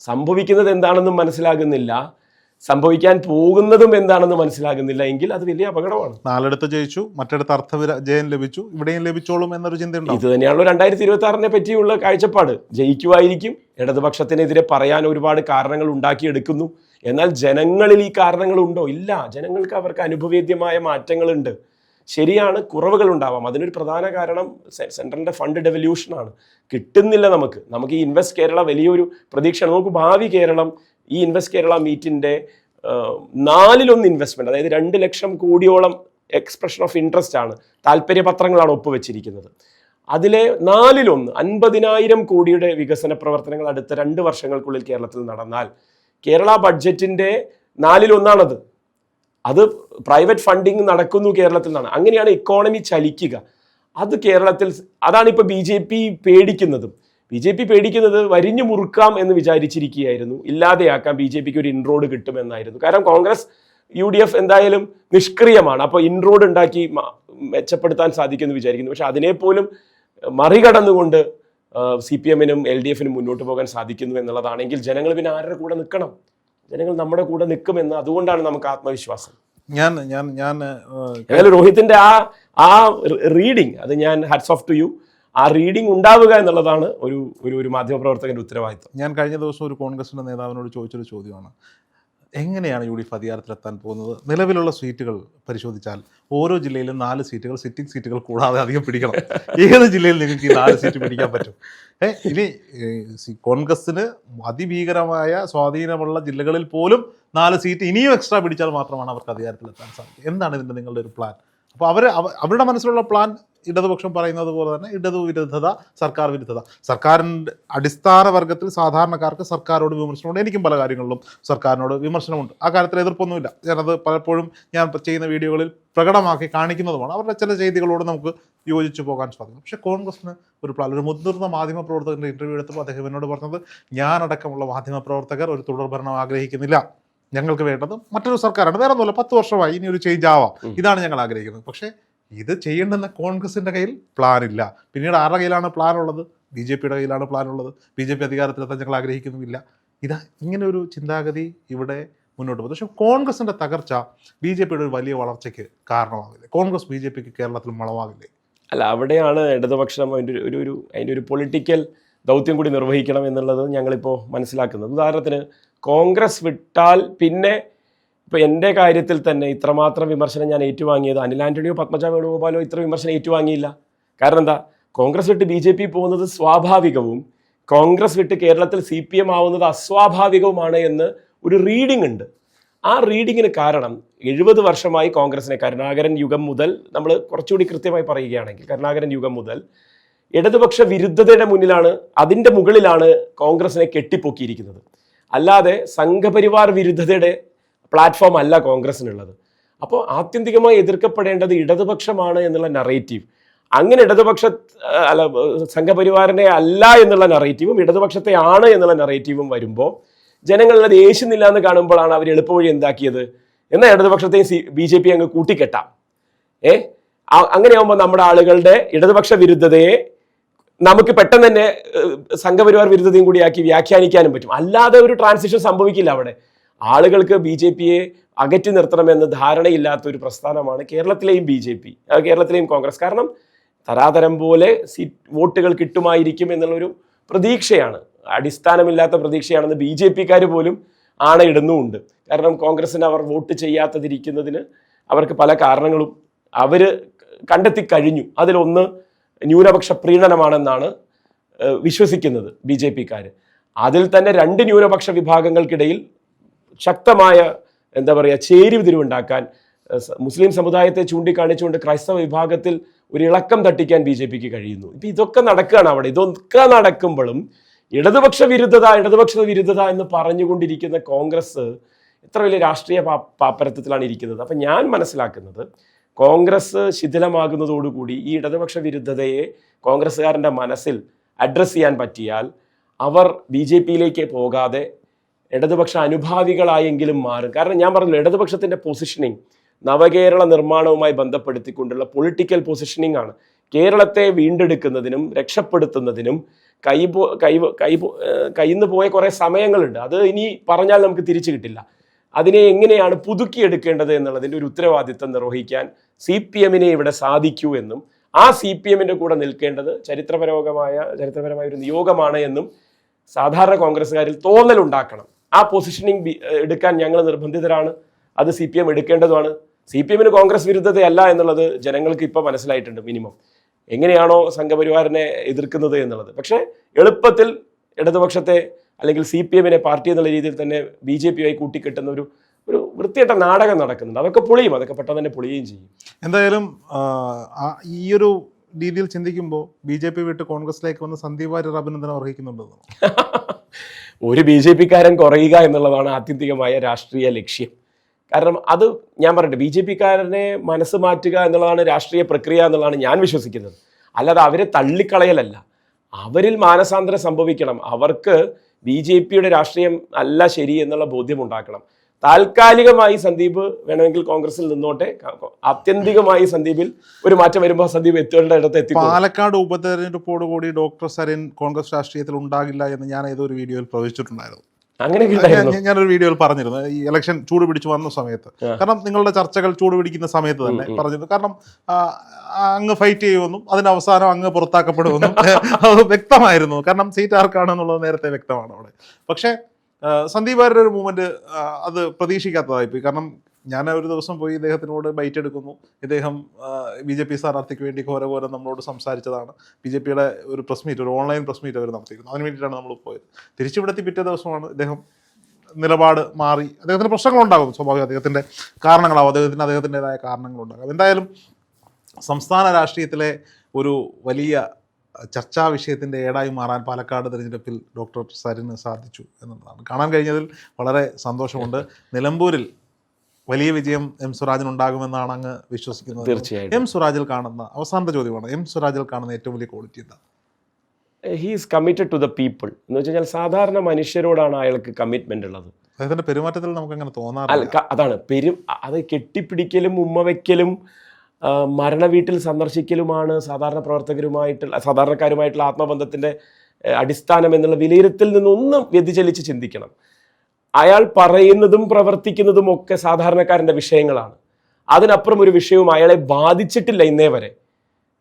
[SPEAKER 2] സംഭവിക്കുന്നത് എന്താണെന്നും മനസ്സിലാകുന്നില്ല. സംഭവിക്കാൻ പോകുന്നതും എന്താണെന്ന് മനസ്സിലാകുന്നില്ല എങ്കിൽ അത് വലിയ അപകടമാണ്.
[SPEAKER 1] നാലിടത്ത് ജയിച്ചു മറ്റിടത്ത് അർത്ഥ ജയം ലഭിച്ചു ഇവിടെയും ലഭിച്ചോളും എന്നൊരു ചിന്ത
[SPEAKER 2] ഇത് തന്നെയാണല്ലോ രണ്ടായിരത്തി ഇരുപത്തി ആറിനെ പറ്റിയുള്ള കാഴ്ചപ്പാട്. ജയിക്കുമായിരിക്കും ഇടതുപക്ഷത്തിനെതിരെ പറയാൻ ഒരുപാട് കാരണങ്ങൾ ഉണ്ടാക്കിയെടുക്കുന്നു. എന്നാൽ ജനങ്ങളിൽ ഈ കാരണങ്ങൾ ഉണ്ടോ ഇല്ല. ജനങ്ങൾക്ക് അവർക്ക് അനുഭവേദ്യമായ മാറ്റങ്ങളുണ്ട്. ശരിയാണ് കുറവുകൾ ഉണ്ടാവാം. അതിനൊരു പ്രധാന കാരണം സെൻട്രലിന്റെ ഫണ്ട് ഡെവല്യൂഷനാണ് കിട്ടുന്നില്ല നമുക്ക്. നമുക്ക് ഈ ഇൻവെസ്റ്റ് കേരള വലിയൊരു പ്രതീക്ഷയാണ്. നമുക്ക് ഭാവി കേരളം ഈ ഇൻവെസ്റ്റ് കേരള മീറ്റിന്റെ നാലിലൊന്ന് ഇൻവെസ്റ്റ്മെന്റ് അതായത് രണ്ട് ലക്ഷം കോടിയോളം എക്സ്പ്രഷൻ ഓഫ് ഇൻട്രസ്റ്റ് ആണ് താല്പര്യപത്രങ്ങളാണ് ഒപ്പുവെച്ചിരിക്കുന്നത്. അതിലെ നാലിലൊന്ന് അൻപതിനായിരം കോടിയുടെ വികസന പ്രവർത്തനങ്ങൾ അടുത്ത രണ്ട് വർഷങ്ങൾക്കുള്ളിൽ കേരളത്തിൽ നടന്നാൽ കേരള ബഡ്ജറ്റിന്റെ നാലിലൊന്നാണത്. അത് പ്രൈവറ്റ് ഫണ്ടിങ് നടക്കുന്നു കേരളത്തിൽ നിന്നാണ് അങ്ങനെയാണ് ഇക്കോണമി ചലിക്കുക. അത് കേരളത്തിൽ അതാണ് ഇപ്പോൾ ബി ജെ പി പേടിക്കുന്നതും. ബി ജെ പി പേടിക്കുന്നത് വരിഞ്ഞു മുറുക്കാം എന്ന് വിചാരിച്ചിരിക്കുകയായിരുന്നു. ഇല്ലാതെയാക്കാം ബി ജെ പിക്ക് ഒരു ഇൻറോഡ് കിട്ടുമെന്നായിരുന്നു. കാരണം കോൺഗ്രസ് യു ഡി എഫ് എന്തായാലും നിഷ്ക്രിയമാണ്. അപ്പോൾ ഇൻറോഡ് ഉണ്ടാക്കി മെച്ചപ്പെടുത്താൻ സാധിക്കുമെന്ന് വിചാരിക്കുന്നു. പക്ഷെ അതിനെപ്പോലും മറികടന്നുകൊണ്ട് സി പി എമ്മിനും എൽ ഡി എഫിനും മുന്നോട്ട് പോകാൻ സാധിക്കുന്നു എന്നുള്ളതാണെങ്കിൽ ജനങ്ങൾ പിന്നെ ആരുടെ കൂടെ നിൽക്കണം? ജനങ്ങൾ നമ്മുടെ കൂടെ നിൽക്കുമെന്ന് അതുകൊണ്ടാണ് നമുക്ക് ആത്മവിശ്വാസം.
[SPEAKER 1] ഞാൻ ഞാൻ ഞാൻ
[SPEAKER 2] ഏതായാലും രോഹിത്തിന്റെ ആ ആ റീഡിങ് അത് ഞാൻ ഹാറ്റ്സ് ഓഫ് ടു യു ആ റീഡിംഗ് ഉണ്ടാവുക എന്നുള്ളതാണ് ഒരു ഒരു ഒരു മാധ്യമപ്രവർത്തകന്റെ ഉത്തരവാദിത്വം.
[SPEAKER 1] ഞാൻ കഴിഞ്ഞ ദിവസം ഒരു കോൺഗ്രസിന്റെ നേതാവിനോട് ചോദിച്ചൊരു ചോദ്യമാണ്. എങ്ങനെയാണ് യു ഡി എഫ് അധികാരത്തിലെത്താൻ പോകുന്നത്? നിലവിലുള്ള സീറ്റുകൾ പരിശോധിച്ചാൽ ഓരോ ജില്ലയിലും നാല് സീറ്റുകൾ സിറ്റിംഗ് സീറ്റുകൾ കൂടാതെ അധികം പിടിക്കണം. ഏത് ജില്ലയിൽ നിങ്ങൾക്ക് ഈ നാല് സീറ്റ് പിടിക്കാൻ പറ്റും? ഏ ഇനി കോൺഗ്രസിന് അതിഭീകരമായ സ്വാധീനമുള്ള ജില്ലകളിൽ പോലും നാല് സീറ്റ് ഇനിയും എക്സ്ട്രാ പിടിച്ചാൽ മാത്രമാണ് അവർക്ക് അധികാരത്തിലെത്താൻ സാധിക്കുക. എന്താണ് ഇതിന്റെ നിങ്ങളുടെ ഒരു പ്ലാൻ? അപ്പോൾ അവർ അവരുടെ മനസ്സിലുള്ള പ്ലാൻ ഇടതുപക്ഷം പറയുന്നത് പോലെ തന്നെ ഇടതു വിരുദ്ധത സർക്കാർ വിരുദ്ധത. സർക്കാരിന്റെ അടിസ്ഥാന വർഗത്തിൽ സാധാരണക്കാർക്ക് സർക്കാരോട് വിമർശനമുണ്ട്. എനിക്കും പല കാര്യങ്ങളിലും സർക്കാരിനോട് വിമർശനമുണ്ട്. ആ കാര്യത്തിൽ എതിർപ്പൊന്നുമില്ല. ഞാനത് പലപ്പോഴും ഞാൻ ചെയ്യുന്ന വീഡിയോകളിൽ പ്രകടമാക്കി കാണിക്കുന്നതുമാണ്. അവരുടെ ചില ചെയ്തികളോട് നമുക്ക് യോജിച്ചു പോകാൻ സാധിക്കും. പക്ഷേ കോൺഗ്രസിന് ഒരു പ്ലാൻ ഒരു മുതിർന്ന മാധ്യമ പ്രവർത്തകന്റെ ഇന്റർവ്യൂ എടുത്തപ്പോൾ അദ്ദേഹം എന്നോട് പറഞ്ഞത് ഞാനടക്കമുള്ള മാധ്യമ പ്രവർത്തകർ ഒരു തുടർഭരണം ആഗ്രഹിക്കുന്നില്ല. ഞങ്ങൾക്ക് വേണ്ടത് മറ്റൊരു സർക്കാരാണ്. വേറെ ഒന്നുമില്ല പത്ത് വർഷമായി ഇനി ഒരു ചേഞ്ച് ആവാം. ഇതാണ് ഞങ്ങൾ ആഗ്രഹിക്കുന്നത്. പക്ഷേ ഇത് ചെയ്യേണ്ടെന്ന കോൺഗ്രസിന്റെ കയ്യിൽ പ്ലാൻ ഇല്ല. പിന്നീട് ആരുടെ കയ്യിലാണ് പ്ലാൻ ഉള്ളത്? ബി ജെ പിയുടെ കയ്യിലാണ് പ്ലാൻ ഉള്ളത്. ബി ജെ പി അധികാരത്തിലെത്താൻ ഞങ്ങൾ ആഗ്രഹിക്കുന്നുമില്ല. ഇതാ ഇങ്ങനെ ഒരു ചിന്താഗതി ഇവിടെ മുന്നോട്ട് പോകും പക്ഷേ കോൺഗ്രസിന്റെ തകർച്ച ബി ജെ പിയുടെ ഒരു വലിയ വളർച്ചയ്ക്ക് കാരണമാകില്ലേ കോൺഗ്രസ് ബി ജെ പിക്ക് കേരളത്തിൽ മളവാകില്ലേ
[SPEAKER 2] അല്ല അവിടെയാണ് ഇടതുപക്ഷം അതിന്റെ ഒരു- ഒരു അതിന്റെ ഒരു പൊളിറ്റിക്കൽ ദൗത്യം കൂടി നിർവഹിക്കണം എന്നുള്ളത് ഞങ്ങളിപ്പോൾ മനസ്സിലാക്കുന്നത്. ഉദാഹരണത്തിന് കോൺഗ്രസ് വിട്ടാൽ പിന്നെ ഇപ്പോൾ എന്റെ കാര്യത്തിൽ തന്നെ ഇത്രമാത്രം വിമർശനം ഞാൻ ഏറ്റുവാങ്ങിയത് അനിൽ ആന്റണിയോ പത്മജ വേണുഗോപാലോ ഇത്ര വിമർശനം ഏറ്റുവാങ്ങിയില്ല. കാരണം എന്താ? കോൺഗ്രസ് വിട്ട് ബി ജെ പി പോകുന്നത് സ്വാഭാവികവും കോൺഗ്രസ് വിട്ട് കേരളത്തിൽ സി പി എം ആവുന്നത് അസ്വാഭാവികവുമാണ് എന്ന് ഒരു റീഡിംഗ് ഉണ്ട്. ആ റീഡിങ്ങിന് കാരണം എഴുപത് വർഷമായി കോൺഗ്രസിനെ കരുണാകരൻ യുഗം മുതൽ നമ്മൾ കുറച്ചുകൂടി കൃത്യമായി പറയുകയാണെങ്കിൽ കരുണാകരൻ യുഗം മുതൽ ഇടതുപക്ഷ വിരുദ്ധതയുടെ മുന്നിലാണ് അതിന്റെ മുകളിലാണ് കോൺഗ്രസിനെ കെട്ടിപ്പൊക്കിയിരിക്കുന്നത്. അല്ലാതെ സംഘപരിവാർ വിരുദ്ധതയുടെ പ്ലാറ്റ്ഫോം അല്ല കോൺഗ്രസിനുള്ളത്. അപ്പോൾ ആത്യന്തികമായി എതിർക്കപ്പെടേണ്ടത് ഇടതുപക്ഷമാണ് എന്നുള്ള നറേറ്റീവ് അങ്ങനെ ഇടതുപക്ഷ അല്ല സംഘപരിവാറിനെ അല്ല എന്നുള്ള നറേറ്റീവും ഇടതുപക്ഷത്തെ ആണ് എന്നുള്ള നറേറ്റീവും വരുമ്പോൾ ജനങ്ങളുടെ ദേഷ്യമില്ല എന്ന് കാണുമ്പോഴാണ് അവർ എളുപ്പവഴി എന്താക്കിയത് എന്നാൽ ഇടതുപക്ഷത്തെയും സി ബി ജെ പി അങ്ങ് കൂട്ടിക്കെട്ടാം. ഏ? അങ്ങനെയാകുമ്പോൾ നമ്മുടെ ആളുകളുടെ ഇടതുപക്ഷ വിരുദ്ധതയെ നമുക്ക് പെട്ടെന്ന് തന്നെ സംഘപരിവാർ വിരുദ്ധതയും കൂടിയാക്കി വ്യാഖ്യാനിക്കാനും പറ്റും. അല്ലാതെ ഒരു ട്രാൻസിഷൻ സംഭവിക്കില്ല അവിടെ. ആളുകൾക്ക് ബി ജെ പിയെ അകറ്റി നിർത്തണമെന്ന് ധാരണയില്ലാത്ത ഒരു പ്രസ്ഥാനമാണ് കേരളത്തിലെയും ബി ജെ പി കേരളത്തിലെയും കോൺഗ്രസ്. കാരണം തരാതരം പോലെ സീറ്റ് വോട്ടുകൾ കിട്ടുമായിരിക്കും എന്നുള്ളൊരു പ്രതീക്ഷയാണ്. അടിസ്ഥാനമില്ലാത്ത പ്രതീക്ഷയാണെന്ന് ബി ജെ പിക്കാർ പോലും ആണയിടുന്നുമുണ്ട്. കാരണം കോൺഗ്രസ്സിന് അവർ വോട്ട് ചെയ്യാത്തതിരിക്കുന്നതിന് അവർക്ക് പല കാരണങ്ങളും അവർ കണ്ടെത്തി കഴിഞ്ഞു. അതിലൊന്ന് ന്യൂനപക്ഷ പ്രീണനമാണെന്നാണ് വിശ്വസിക്കുന്നത് ബി ജെ പിക്കാർ. അതിൽ തന്നെ രണ്ട് ന്യൂനപക്ഷ വിഭാഗങ്ങൾക്കിടയിൽ ശക്തമായ എന്താ പറയുക ചേരിതിരിവുണ്ടാക്കാൻ ഏഹ്, സ- മുസ്ലിം സമുദായത്തെ ചൂണ്ടിക്കാണിച്ചുകൊണ്ട് ക്രൈസ്തവ വിഭാഗത്തിൽ ഒരു ഇളക്കം തട്ടിക്കാൻ ബി ജെ പിക്ക് കഴിയുന്നു. ഇപ്പം ഇതൊക്കെ നടക്കുകയാണ് അവിടെ. ഇതൊക്കെ നടക്കുമ്പോഴും ഇടതുപക്ഷ വിരുദ്ധത ഇടതുപക്ഷ വിരുദ്ധത എന്ന് പറഞ്ഞുകൊണ്ടിരിക്കുന്ന കോൺഗ്രസ് ഇത്ര വലിയ രാഷ്ട്രീയ പാ പാപ്പരത്വത്തിലാണ് ഇരിക്കുന്നത്. അപ്പം ഞാൻ മനസ്സിലാക്കുന്നത് കോൺഗ്രസ് ശിഥിലമാകുന്നതോടുകൂടി ഈ ഇടതുപക്ഷ വിരുദ്ധതയെ കോൺഗ്രസ്സുകാരന്റെ മനസ്സിൽ അഡ്രസ്സ് ചെയ്യാൻ പറ്റിയാൽ അവർ ബി ജെ പിയിലേക്ക് പോകാതെ ഇടതുപക്ഷ അനുഭാവികളായെങ്കിലും മാറും. കാരണം ഞാൻ പറഞ്ഞു ഇടതുപക്ഷത്തിന്റെ പൊസിഷനിങ് നവകേരള നിർമ്മാണവുമായി ബന്ധപ്പെടുത്തിക്കൊണ്ടുള്ള പൊളിറ്റിക്കൽ പൊസിഷനിങ് ആണ്. കേരളത്തെ വീണ്ടെടുക്കുന്നതിനും രക്ഷപ്പെടുത്തുന്നതിനും കൈ പോ കൈ കൈ നിന്ന് പോയ കുറേ സമയങ്ങളുണ്ട്. അത് ഇനി പറഞ്ഞാൽ നമുക്ക് തിരിച്ചു കിട്ടില്ല. അതിനെ എങ്ങനെയാണ് പുതുക്കിയെടുക്കേണ്ടത് എന്നുള്ളതിന്റെ ഒരു ഉത്തരവാദിത്തം നിർവഹിക്കാൻ സി പി എമ്മിനെ ഇവിടെ സാധിക്കൂ എന്നും ആ സി പി എമ്മിന്റെ കൂടെ നിൽക്കേണ്ടത് ചരിത്രപരമായ ചരിത്രപരമായ ഒരു നിയോഗമാണ് എന്നും സാധാരണ കോൺഗ്രസ്സുകാരിൽ തോന്നലുണ്ടാക്കണം. ആ പൊസിഷനിങ് എടുക്കാൻ ഞങ്ങൾ നിർബന്ധിതരാണ്. അത് സി പി എം എടുക്കേണ്ടതുമാണ്. സി പി എമ്മിന് കോൺഗ്രസ് വിരുദ്ധതയല്ല എന്നുള്ളത് ജനങ്ങൾക്ക് ഇപ്പോൾ മനസ്സിലായിട്ടുണ്ട് മിനിമം എങ്ങനെയാണോ സംഘപരിവാറിനെ എതിർക്കുന്നത് എന്നുള്ളത്. പക്ഷേ എളുപ്പത്തിൽ ഇടതുപക്ഷത്തെ അല്ലെങ്കിൽ സി പി എമ്മിനെ പാർട്ടി എന്നുള്ള രീതിയിൽ തന്നെ ബി ജെ പിയുമായി കൂട്ടിക്കെട്ടുന്ന ഒരു ഒരു വൃത്തികെട്ട നാടകം നടക്കുന്നുണ്ട്. അതൊക്കെ പൊളിയും. അതൊക്കെ പെട്ടെന്ന് തന്നെ പൊളിയുകയും ചെയ്യും.
[SPEAKER 1] എന്തായാലും ഈ ഒരു രീതിയിൽ ചിന്തിക്കുമ്പോൾ ബി ജെ പി വിട്ട് കോൺഗ്രസിലേക്ക് വന്ന സന്ദീപ് വാര്യർ അഭിനന്ദനം അർഹിക്കുന്നുണ്ടെന്ന് [laughs]
[SPEAKER 2] ഒരു ബി ജെ പിക്കാരൻ കുറയുക എന്നുള്ളതാണ് ആത്യന്തികമായ രാഷ്ട്രീയ ലക്ഷ്യം. കാരണം അത് ഞാൻ പറയട്ടെ ബി ജെ പിക്കാരനെ മനസ്സ് മാറ്റുക എന്നുള്ളതാണ് രാഷ്ട്രീയ പ്രക്രിയ എന്നുള്ളതാണ് ഞാൻ വിശ്വസിക്കുന്നത്. അല്ലാതെ അവരെ തള്ളിക്കളയലല്ല. അവരിൽ മാനസാന്തരം സംഭവിക്കണം. അവർക്ക് ബി ജെ പിയുടെ രാഷ്ട്രീയം അല്ല ശരി എന്നുള്ള ബോധ്യം ഉണ്ടാക്കണം. താൽക്കാലികമായി സന്ദീപ് വേണമെങ്കിൽ കോൺഗ്രസിൽ നിന്നോട്ടെ. ആത്യന്തികമായി സന്ദീപിൽ ഒരു മാറ്റം വരുമ്പോൾ സന്ദീപ് എത്തേണ്ട ഇടത്ത് എത്തി
[SPEAKER 1] പാലക്കാട് ഉപതെരഞ്ഞെടുപ്പോട് കൂടി ഡോക്ടർ സരിൻ കോൺഗ്രസ് രാഷ്ട്രീയത്തിൽ ഉണ്ടാകില്ല എന്ന് ഞാൻ ഏതൊരു വീഡിയോയിൽ പ്രവചിച്ചിട്ടുണ്ടായിരുന്നു.
[SPEAKER 2] അങ്ങനെ
[SPEAKER 1] ഞാൻ- ഞാനൊരു വീഡിയോയിൽ പറഞ്ഞിരുന്നു. ഈ ഇലക്ഷൻ ചൂട് പിടിച്ചു വന്ന സമയത്ത്. കാരണം നിങ്ങളുടെ ചർച്ചകൾ ചൂട് പിടിക്കുന്ന സമയത്ത് തന്നെ പറഞ്ഞിരുന്നു. കാരണം അങ്ങ് ഫൈറ്റ് ചെയ്യുമെന്നും അതിന് അവസാനം അങ്ങ് പുറത്താക്കപ്പെടുമെന്നും അത് [laughs] വ്യക്തമായിരുന്നു. കാരണം സീറ്റ് ആർക്കാണെന്നുള്ളത് നേരത്തെ വ്യക്തമാണ് അവിടെ. പക്ഷേ സന്ദീപ് വാര്യരുടെ ഒരു മൂവ്മെന്റ് അത് പ്രതീക്ഷിക്കാത്തതായിപ്പോയി കാരണം ഞാൻ ഒരു ദിവസം പോയി ഇദ്ദേഹത്തിനോട് ബൈറ്റ് എടുക്കുന്നു. ഇദ്ദേഹം ബി ജെ പി സ്ഥാനാർത്ഥിക്ക് വേണ്ടി ഘോരഘോരം നമ്മളോട് സംസാരിച്ചതാണ്. ബി ജെ പിയുടെ ഒരു പ്രസ് മീറ്റ് ഒരു ഓൺലൈൻ പ്രസ് മീറ്റ് അവർ നടത്തിയിരുന്നു. അതിന് വേണ്ടിയിട്ടാണ് നമ്മൾ പോയത്. തിരിച്ചുവിടത്തി പിറ്റേ ദിവസമാണ് ഇദ്ദേഹം നിലപാട് മാറി. അദ്ദേഹത്തിന് പ്രശ്നങ്ങളുണ്ടാകും സ്വാഭാവികം അദ്ദേഹത്തിന്റെ കാരണങ്ങളാവും. അദ്ദേഹത്തിന് അദ്ദേഹത്തിന്റെതായ കാരണങ്ങളുണ്ടാകും. എന്തായാലും സംസ്ഥാന രാഷ്ട്രീയത്തിലെ ഒരു വലിയ ചർച്ചാ വിഷയത്തിന്റെ ഏടായി മാറാൻ പാലക്കാട് തിരഞ്ഞെടുപ്പിൽ ഡോക്ടർ സരിന് സാധിച്ചു എന്നുള്ളതാണ്. കാണാൻ കഴിഞ്ഞതിൽ വളരെ സന്തോഷമുണ്ട്. നിലമ്പൂരിൽ വലിയ വിജയം എം സുരാജിന് ഉണ്ടാകുമെന്നാണ് അങ്ങ് വിശ്വസിക്കുന്നത്.
[SPEAKER 2] തീർച്ചയായിട്ടും.
[SPEAKER 1] എം സുരാജിൽ കാണുന്ന അവസാനത്തെ ചോദ്യമാണ് എം സുരാജിൽ കാണുന്ന ഏറ്റവും വലിയ ക്വാളിറ്റി എന്താ?
[SPEAKER 2] He's committed to the people എന്ന് വെച്ച് കഴിഞ്ഞാൽ സാധാരണ മനുഷ്യരോടാണ് അയാൾക്ക് കമ്മിറ്റ്മെന്റ് ഉള്ളത്.
[SPEAKER 1] അദ്ദേഹത്തിന്റെ പെരുമാറ്റത്തിൽ നമുക്ക് അങ്ങനെ തോന്നാറില്ല.
[SPEAKER 2] അതാണ്. പെരും അത് കെട്ടിപ്പിടിക്കലും ഉമ്മ വയ്ക്കലും ആ, മരണ വീട്ടിൽ സന്ദർശിക്കലുമാണ് സാധാരണ പ്രവർത്തകരുമായിട്ടുള്ള സാധാരണക്കാരുമായിട്ടുള്ള ആത്മബന്ധത്തിന്റെ അടിസ്ഥാനം എന്നുള്ള വിലയിരുത്തൽ നിന്നൊന്നും വ്യതിചലിച്ച് ചിന്തിക്കണം. അയാൾ പറയുന്നതും പ്രവർത്തിക്കുന്നതും ഒക്കെ സാധാരണക്കാരന്റെ വിഷയങ്ങളാണ്. അതിനപ്പുറം ഒരു വിഷയവും അയാളെ ബാധിച്ചിട്ടില്ല ഇന്നേ വരെ.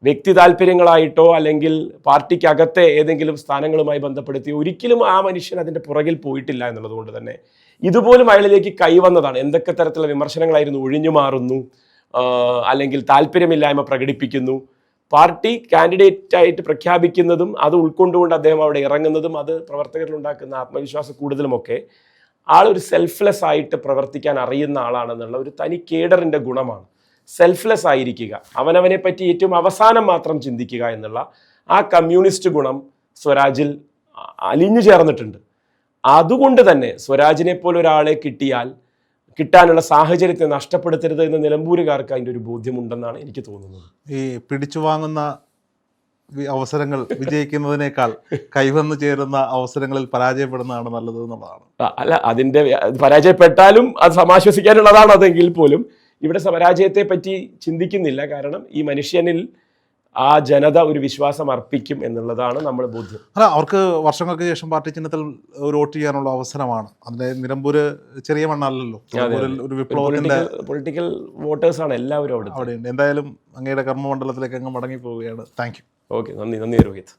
[SPEAKER 2] വ്യക്തി താല്പര്യങ്ങളായിട്ടോ അല്ലെങ്കിൽ പാർട്ടിക്കകത്തെ ഏതെങ്കിലും സ്ഥാനങ്ങളുമായി ബന്ധപ്പെടുത്തി ഒരിക്കലും ആ മനുഷ്യൻ അതിന്റെ പുറകിൽ പോയിട്ടില്ല എന്നുള്ളതുകൊണ്ട് തന്നെ ഇതുപോലും അയാളിലേക്ക് കൈവന്നതാണ് എന്തൊക്കെ തരത്തിലുള്ള വിമർശനങ്ങളായിരുന്നു ഒഴിഞ്ഞു മാറുന്നു. അല്ലെങ്കിൽ താല്പര്യമില്ലായ്മ പ്രകടിപ്പിക്കുന്നു. പാർട്ടി കാൻഡിഡേറ്റ് ആയിട്ട് പ്രഖ്യാപിക്കുന്നതും അത് ഉൾക്കൊണ്ടുകൊണ്ട് അദ്ദേഹം അവിടെ ഇറങ്ങുന്നതും അത് പ്രവർത്തകരിൽ ഉണ്ടാക്കുന്ന ആത്മവിശ്വാസ കൂടുതലുമൊക്കെ ആളൊരു സെൽഫ്ലെസ് ആയിട്ട് പ്രവർത്തിക്കാൻ അറിയുന്ന ആളാണെന്നുള്ള ഒരു തനി കേഡറിന്റെ ഗുണമാണ്. സെൽഫ്ലെസ് ആയിരിക്കുക. അവനവനെ പറ്റി ഏറ്റവും അവസാനം മാത്രം ചിന്തിക്കുക എന്നുള്ള ആ കമ്മ്യൂണിസ്റ്റ് ഗുണം സ്വരാജിൽ അലിഞ്ഞു ചേർന്നിട്ടുണ്ട്. അതുകൊണ്ട് തന്നെ സ്വരാജിനെ പോലെ ഒരാളെ കിട്ടിയാൽ കിട്ടാനുള്ള സാഹചര്യത്തെ നഷ്ടപ്പെടുത്തരുത് എന്ന് നിലമ്പൂരുകാർക്ക് അതിന്റെ ഒരു ബോധ്യമുണ്ടെന്നാണ് എനിക്ക് തോന്നുന്നത്.
[SPEAKER 1] ഈ പിടിച്ചു വാങ്ങുന്ന അവസരങ്ങൾ വിജയിക്കുന്നതിനേക്കാൾ കൈവന്നു ചേരുന്ന അവസരങ്ങളിൽ പരാജയപ്പെടുന്നതാണ് നല്ലത് എന്നുള്ളതാണ്.
[SPEAKER 2] അല്ല അതിന്റെ പരാജയപ്പെട്ടാലും അത് സമാശ്വസിക്കാനുള്ളതാണ് അതെങ്കിൽ പോലും ഇവിടെ പരാജയത്തെ പറ്റി ചിന്തിക്കുന്നില്ല. കാരണം ഈ മനുഷ്യനിൽ ആ ജനത ഒരു വിശ്വാസം അർപ്പിക്കും എന്നുള്ളതാണ് നമ്മൾ ബോധ്യം.
[SPEAKER 1] അല്ല അവർക്ക് വർഷങ്ങൾക്ക് ശേഷം പാർട്ടി ചിഹ്നത്തിൽ ഒരു വോട്ട് ചെയ്യാനുള്ള അവസരമാണ്. അതിന്റെ നിലമ്പൂര് ചെറിയ മണ്ണല്ലല്ലോ ഒരു വിപ്ലവത്തിന്റെ
[SPEAKER 2] പൊളിറ്റിക്കൽ വോട്ടേഴ്സ് വോട്ടേഴ്സാണ് എല്ലാവരും അവിടെ
[SPEAKER 1] അവിടെയുണ്ട്. എന്തായാലും അങ്ങയുടെ കർമ്മമണ്ഡലത്തിലേക്ക് അങ്ങ് മടങ്ങി പോവുകയാണ് താങ്ക് യു
[SPEAKER 2] ഓക്കെ നന്ദി. നന്ദി രോഹിത്.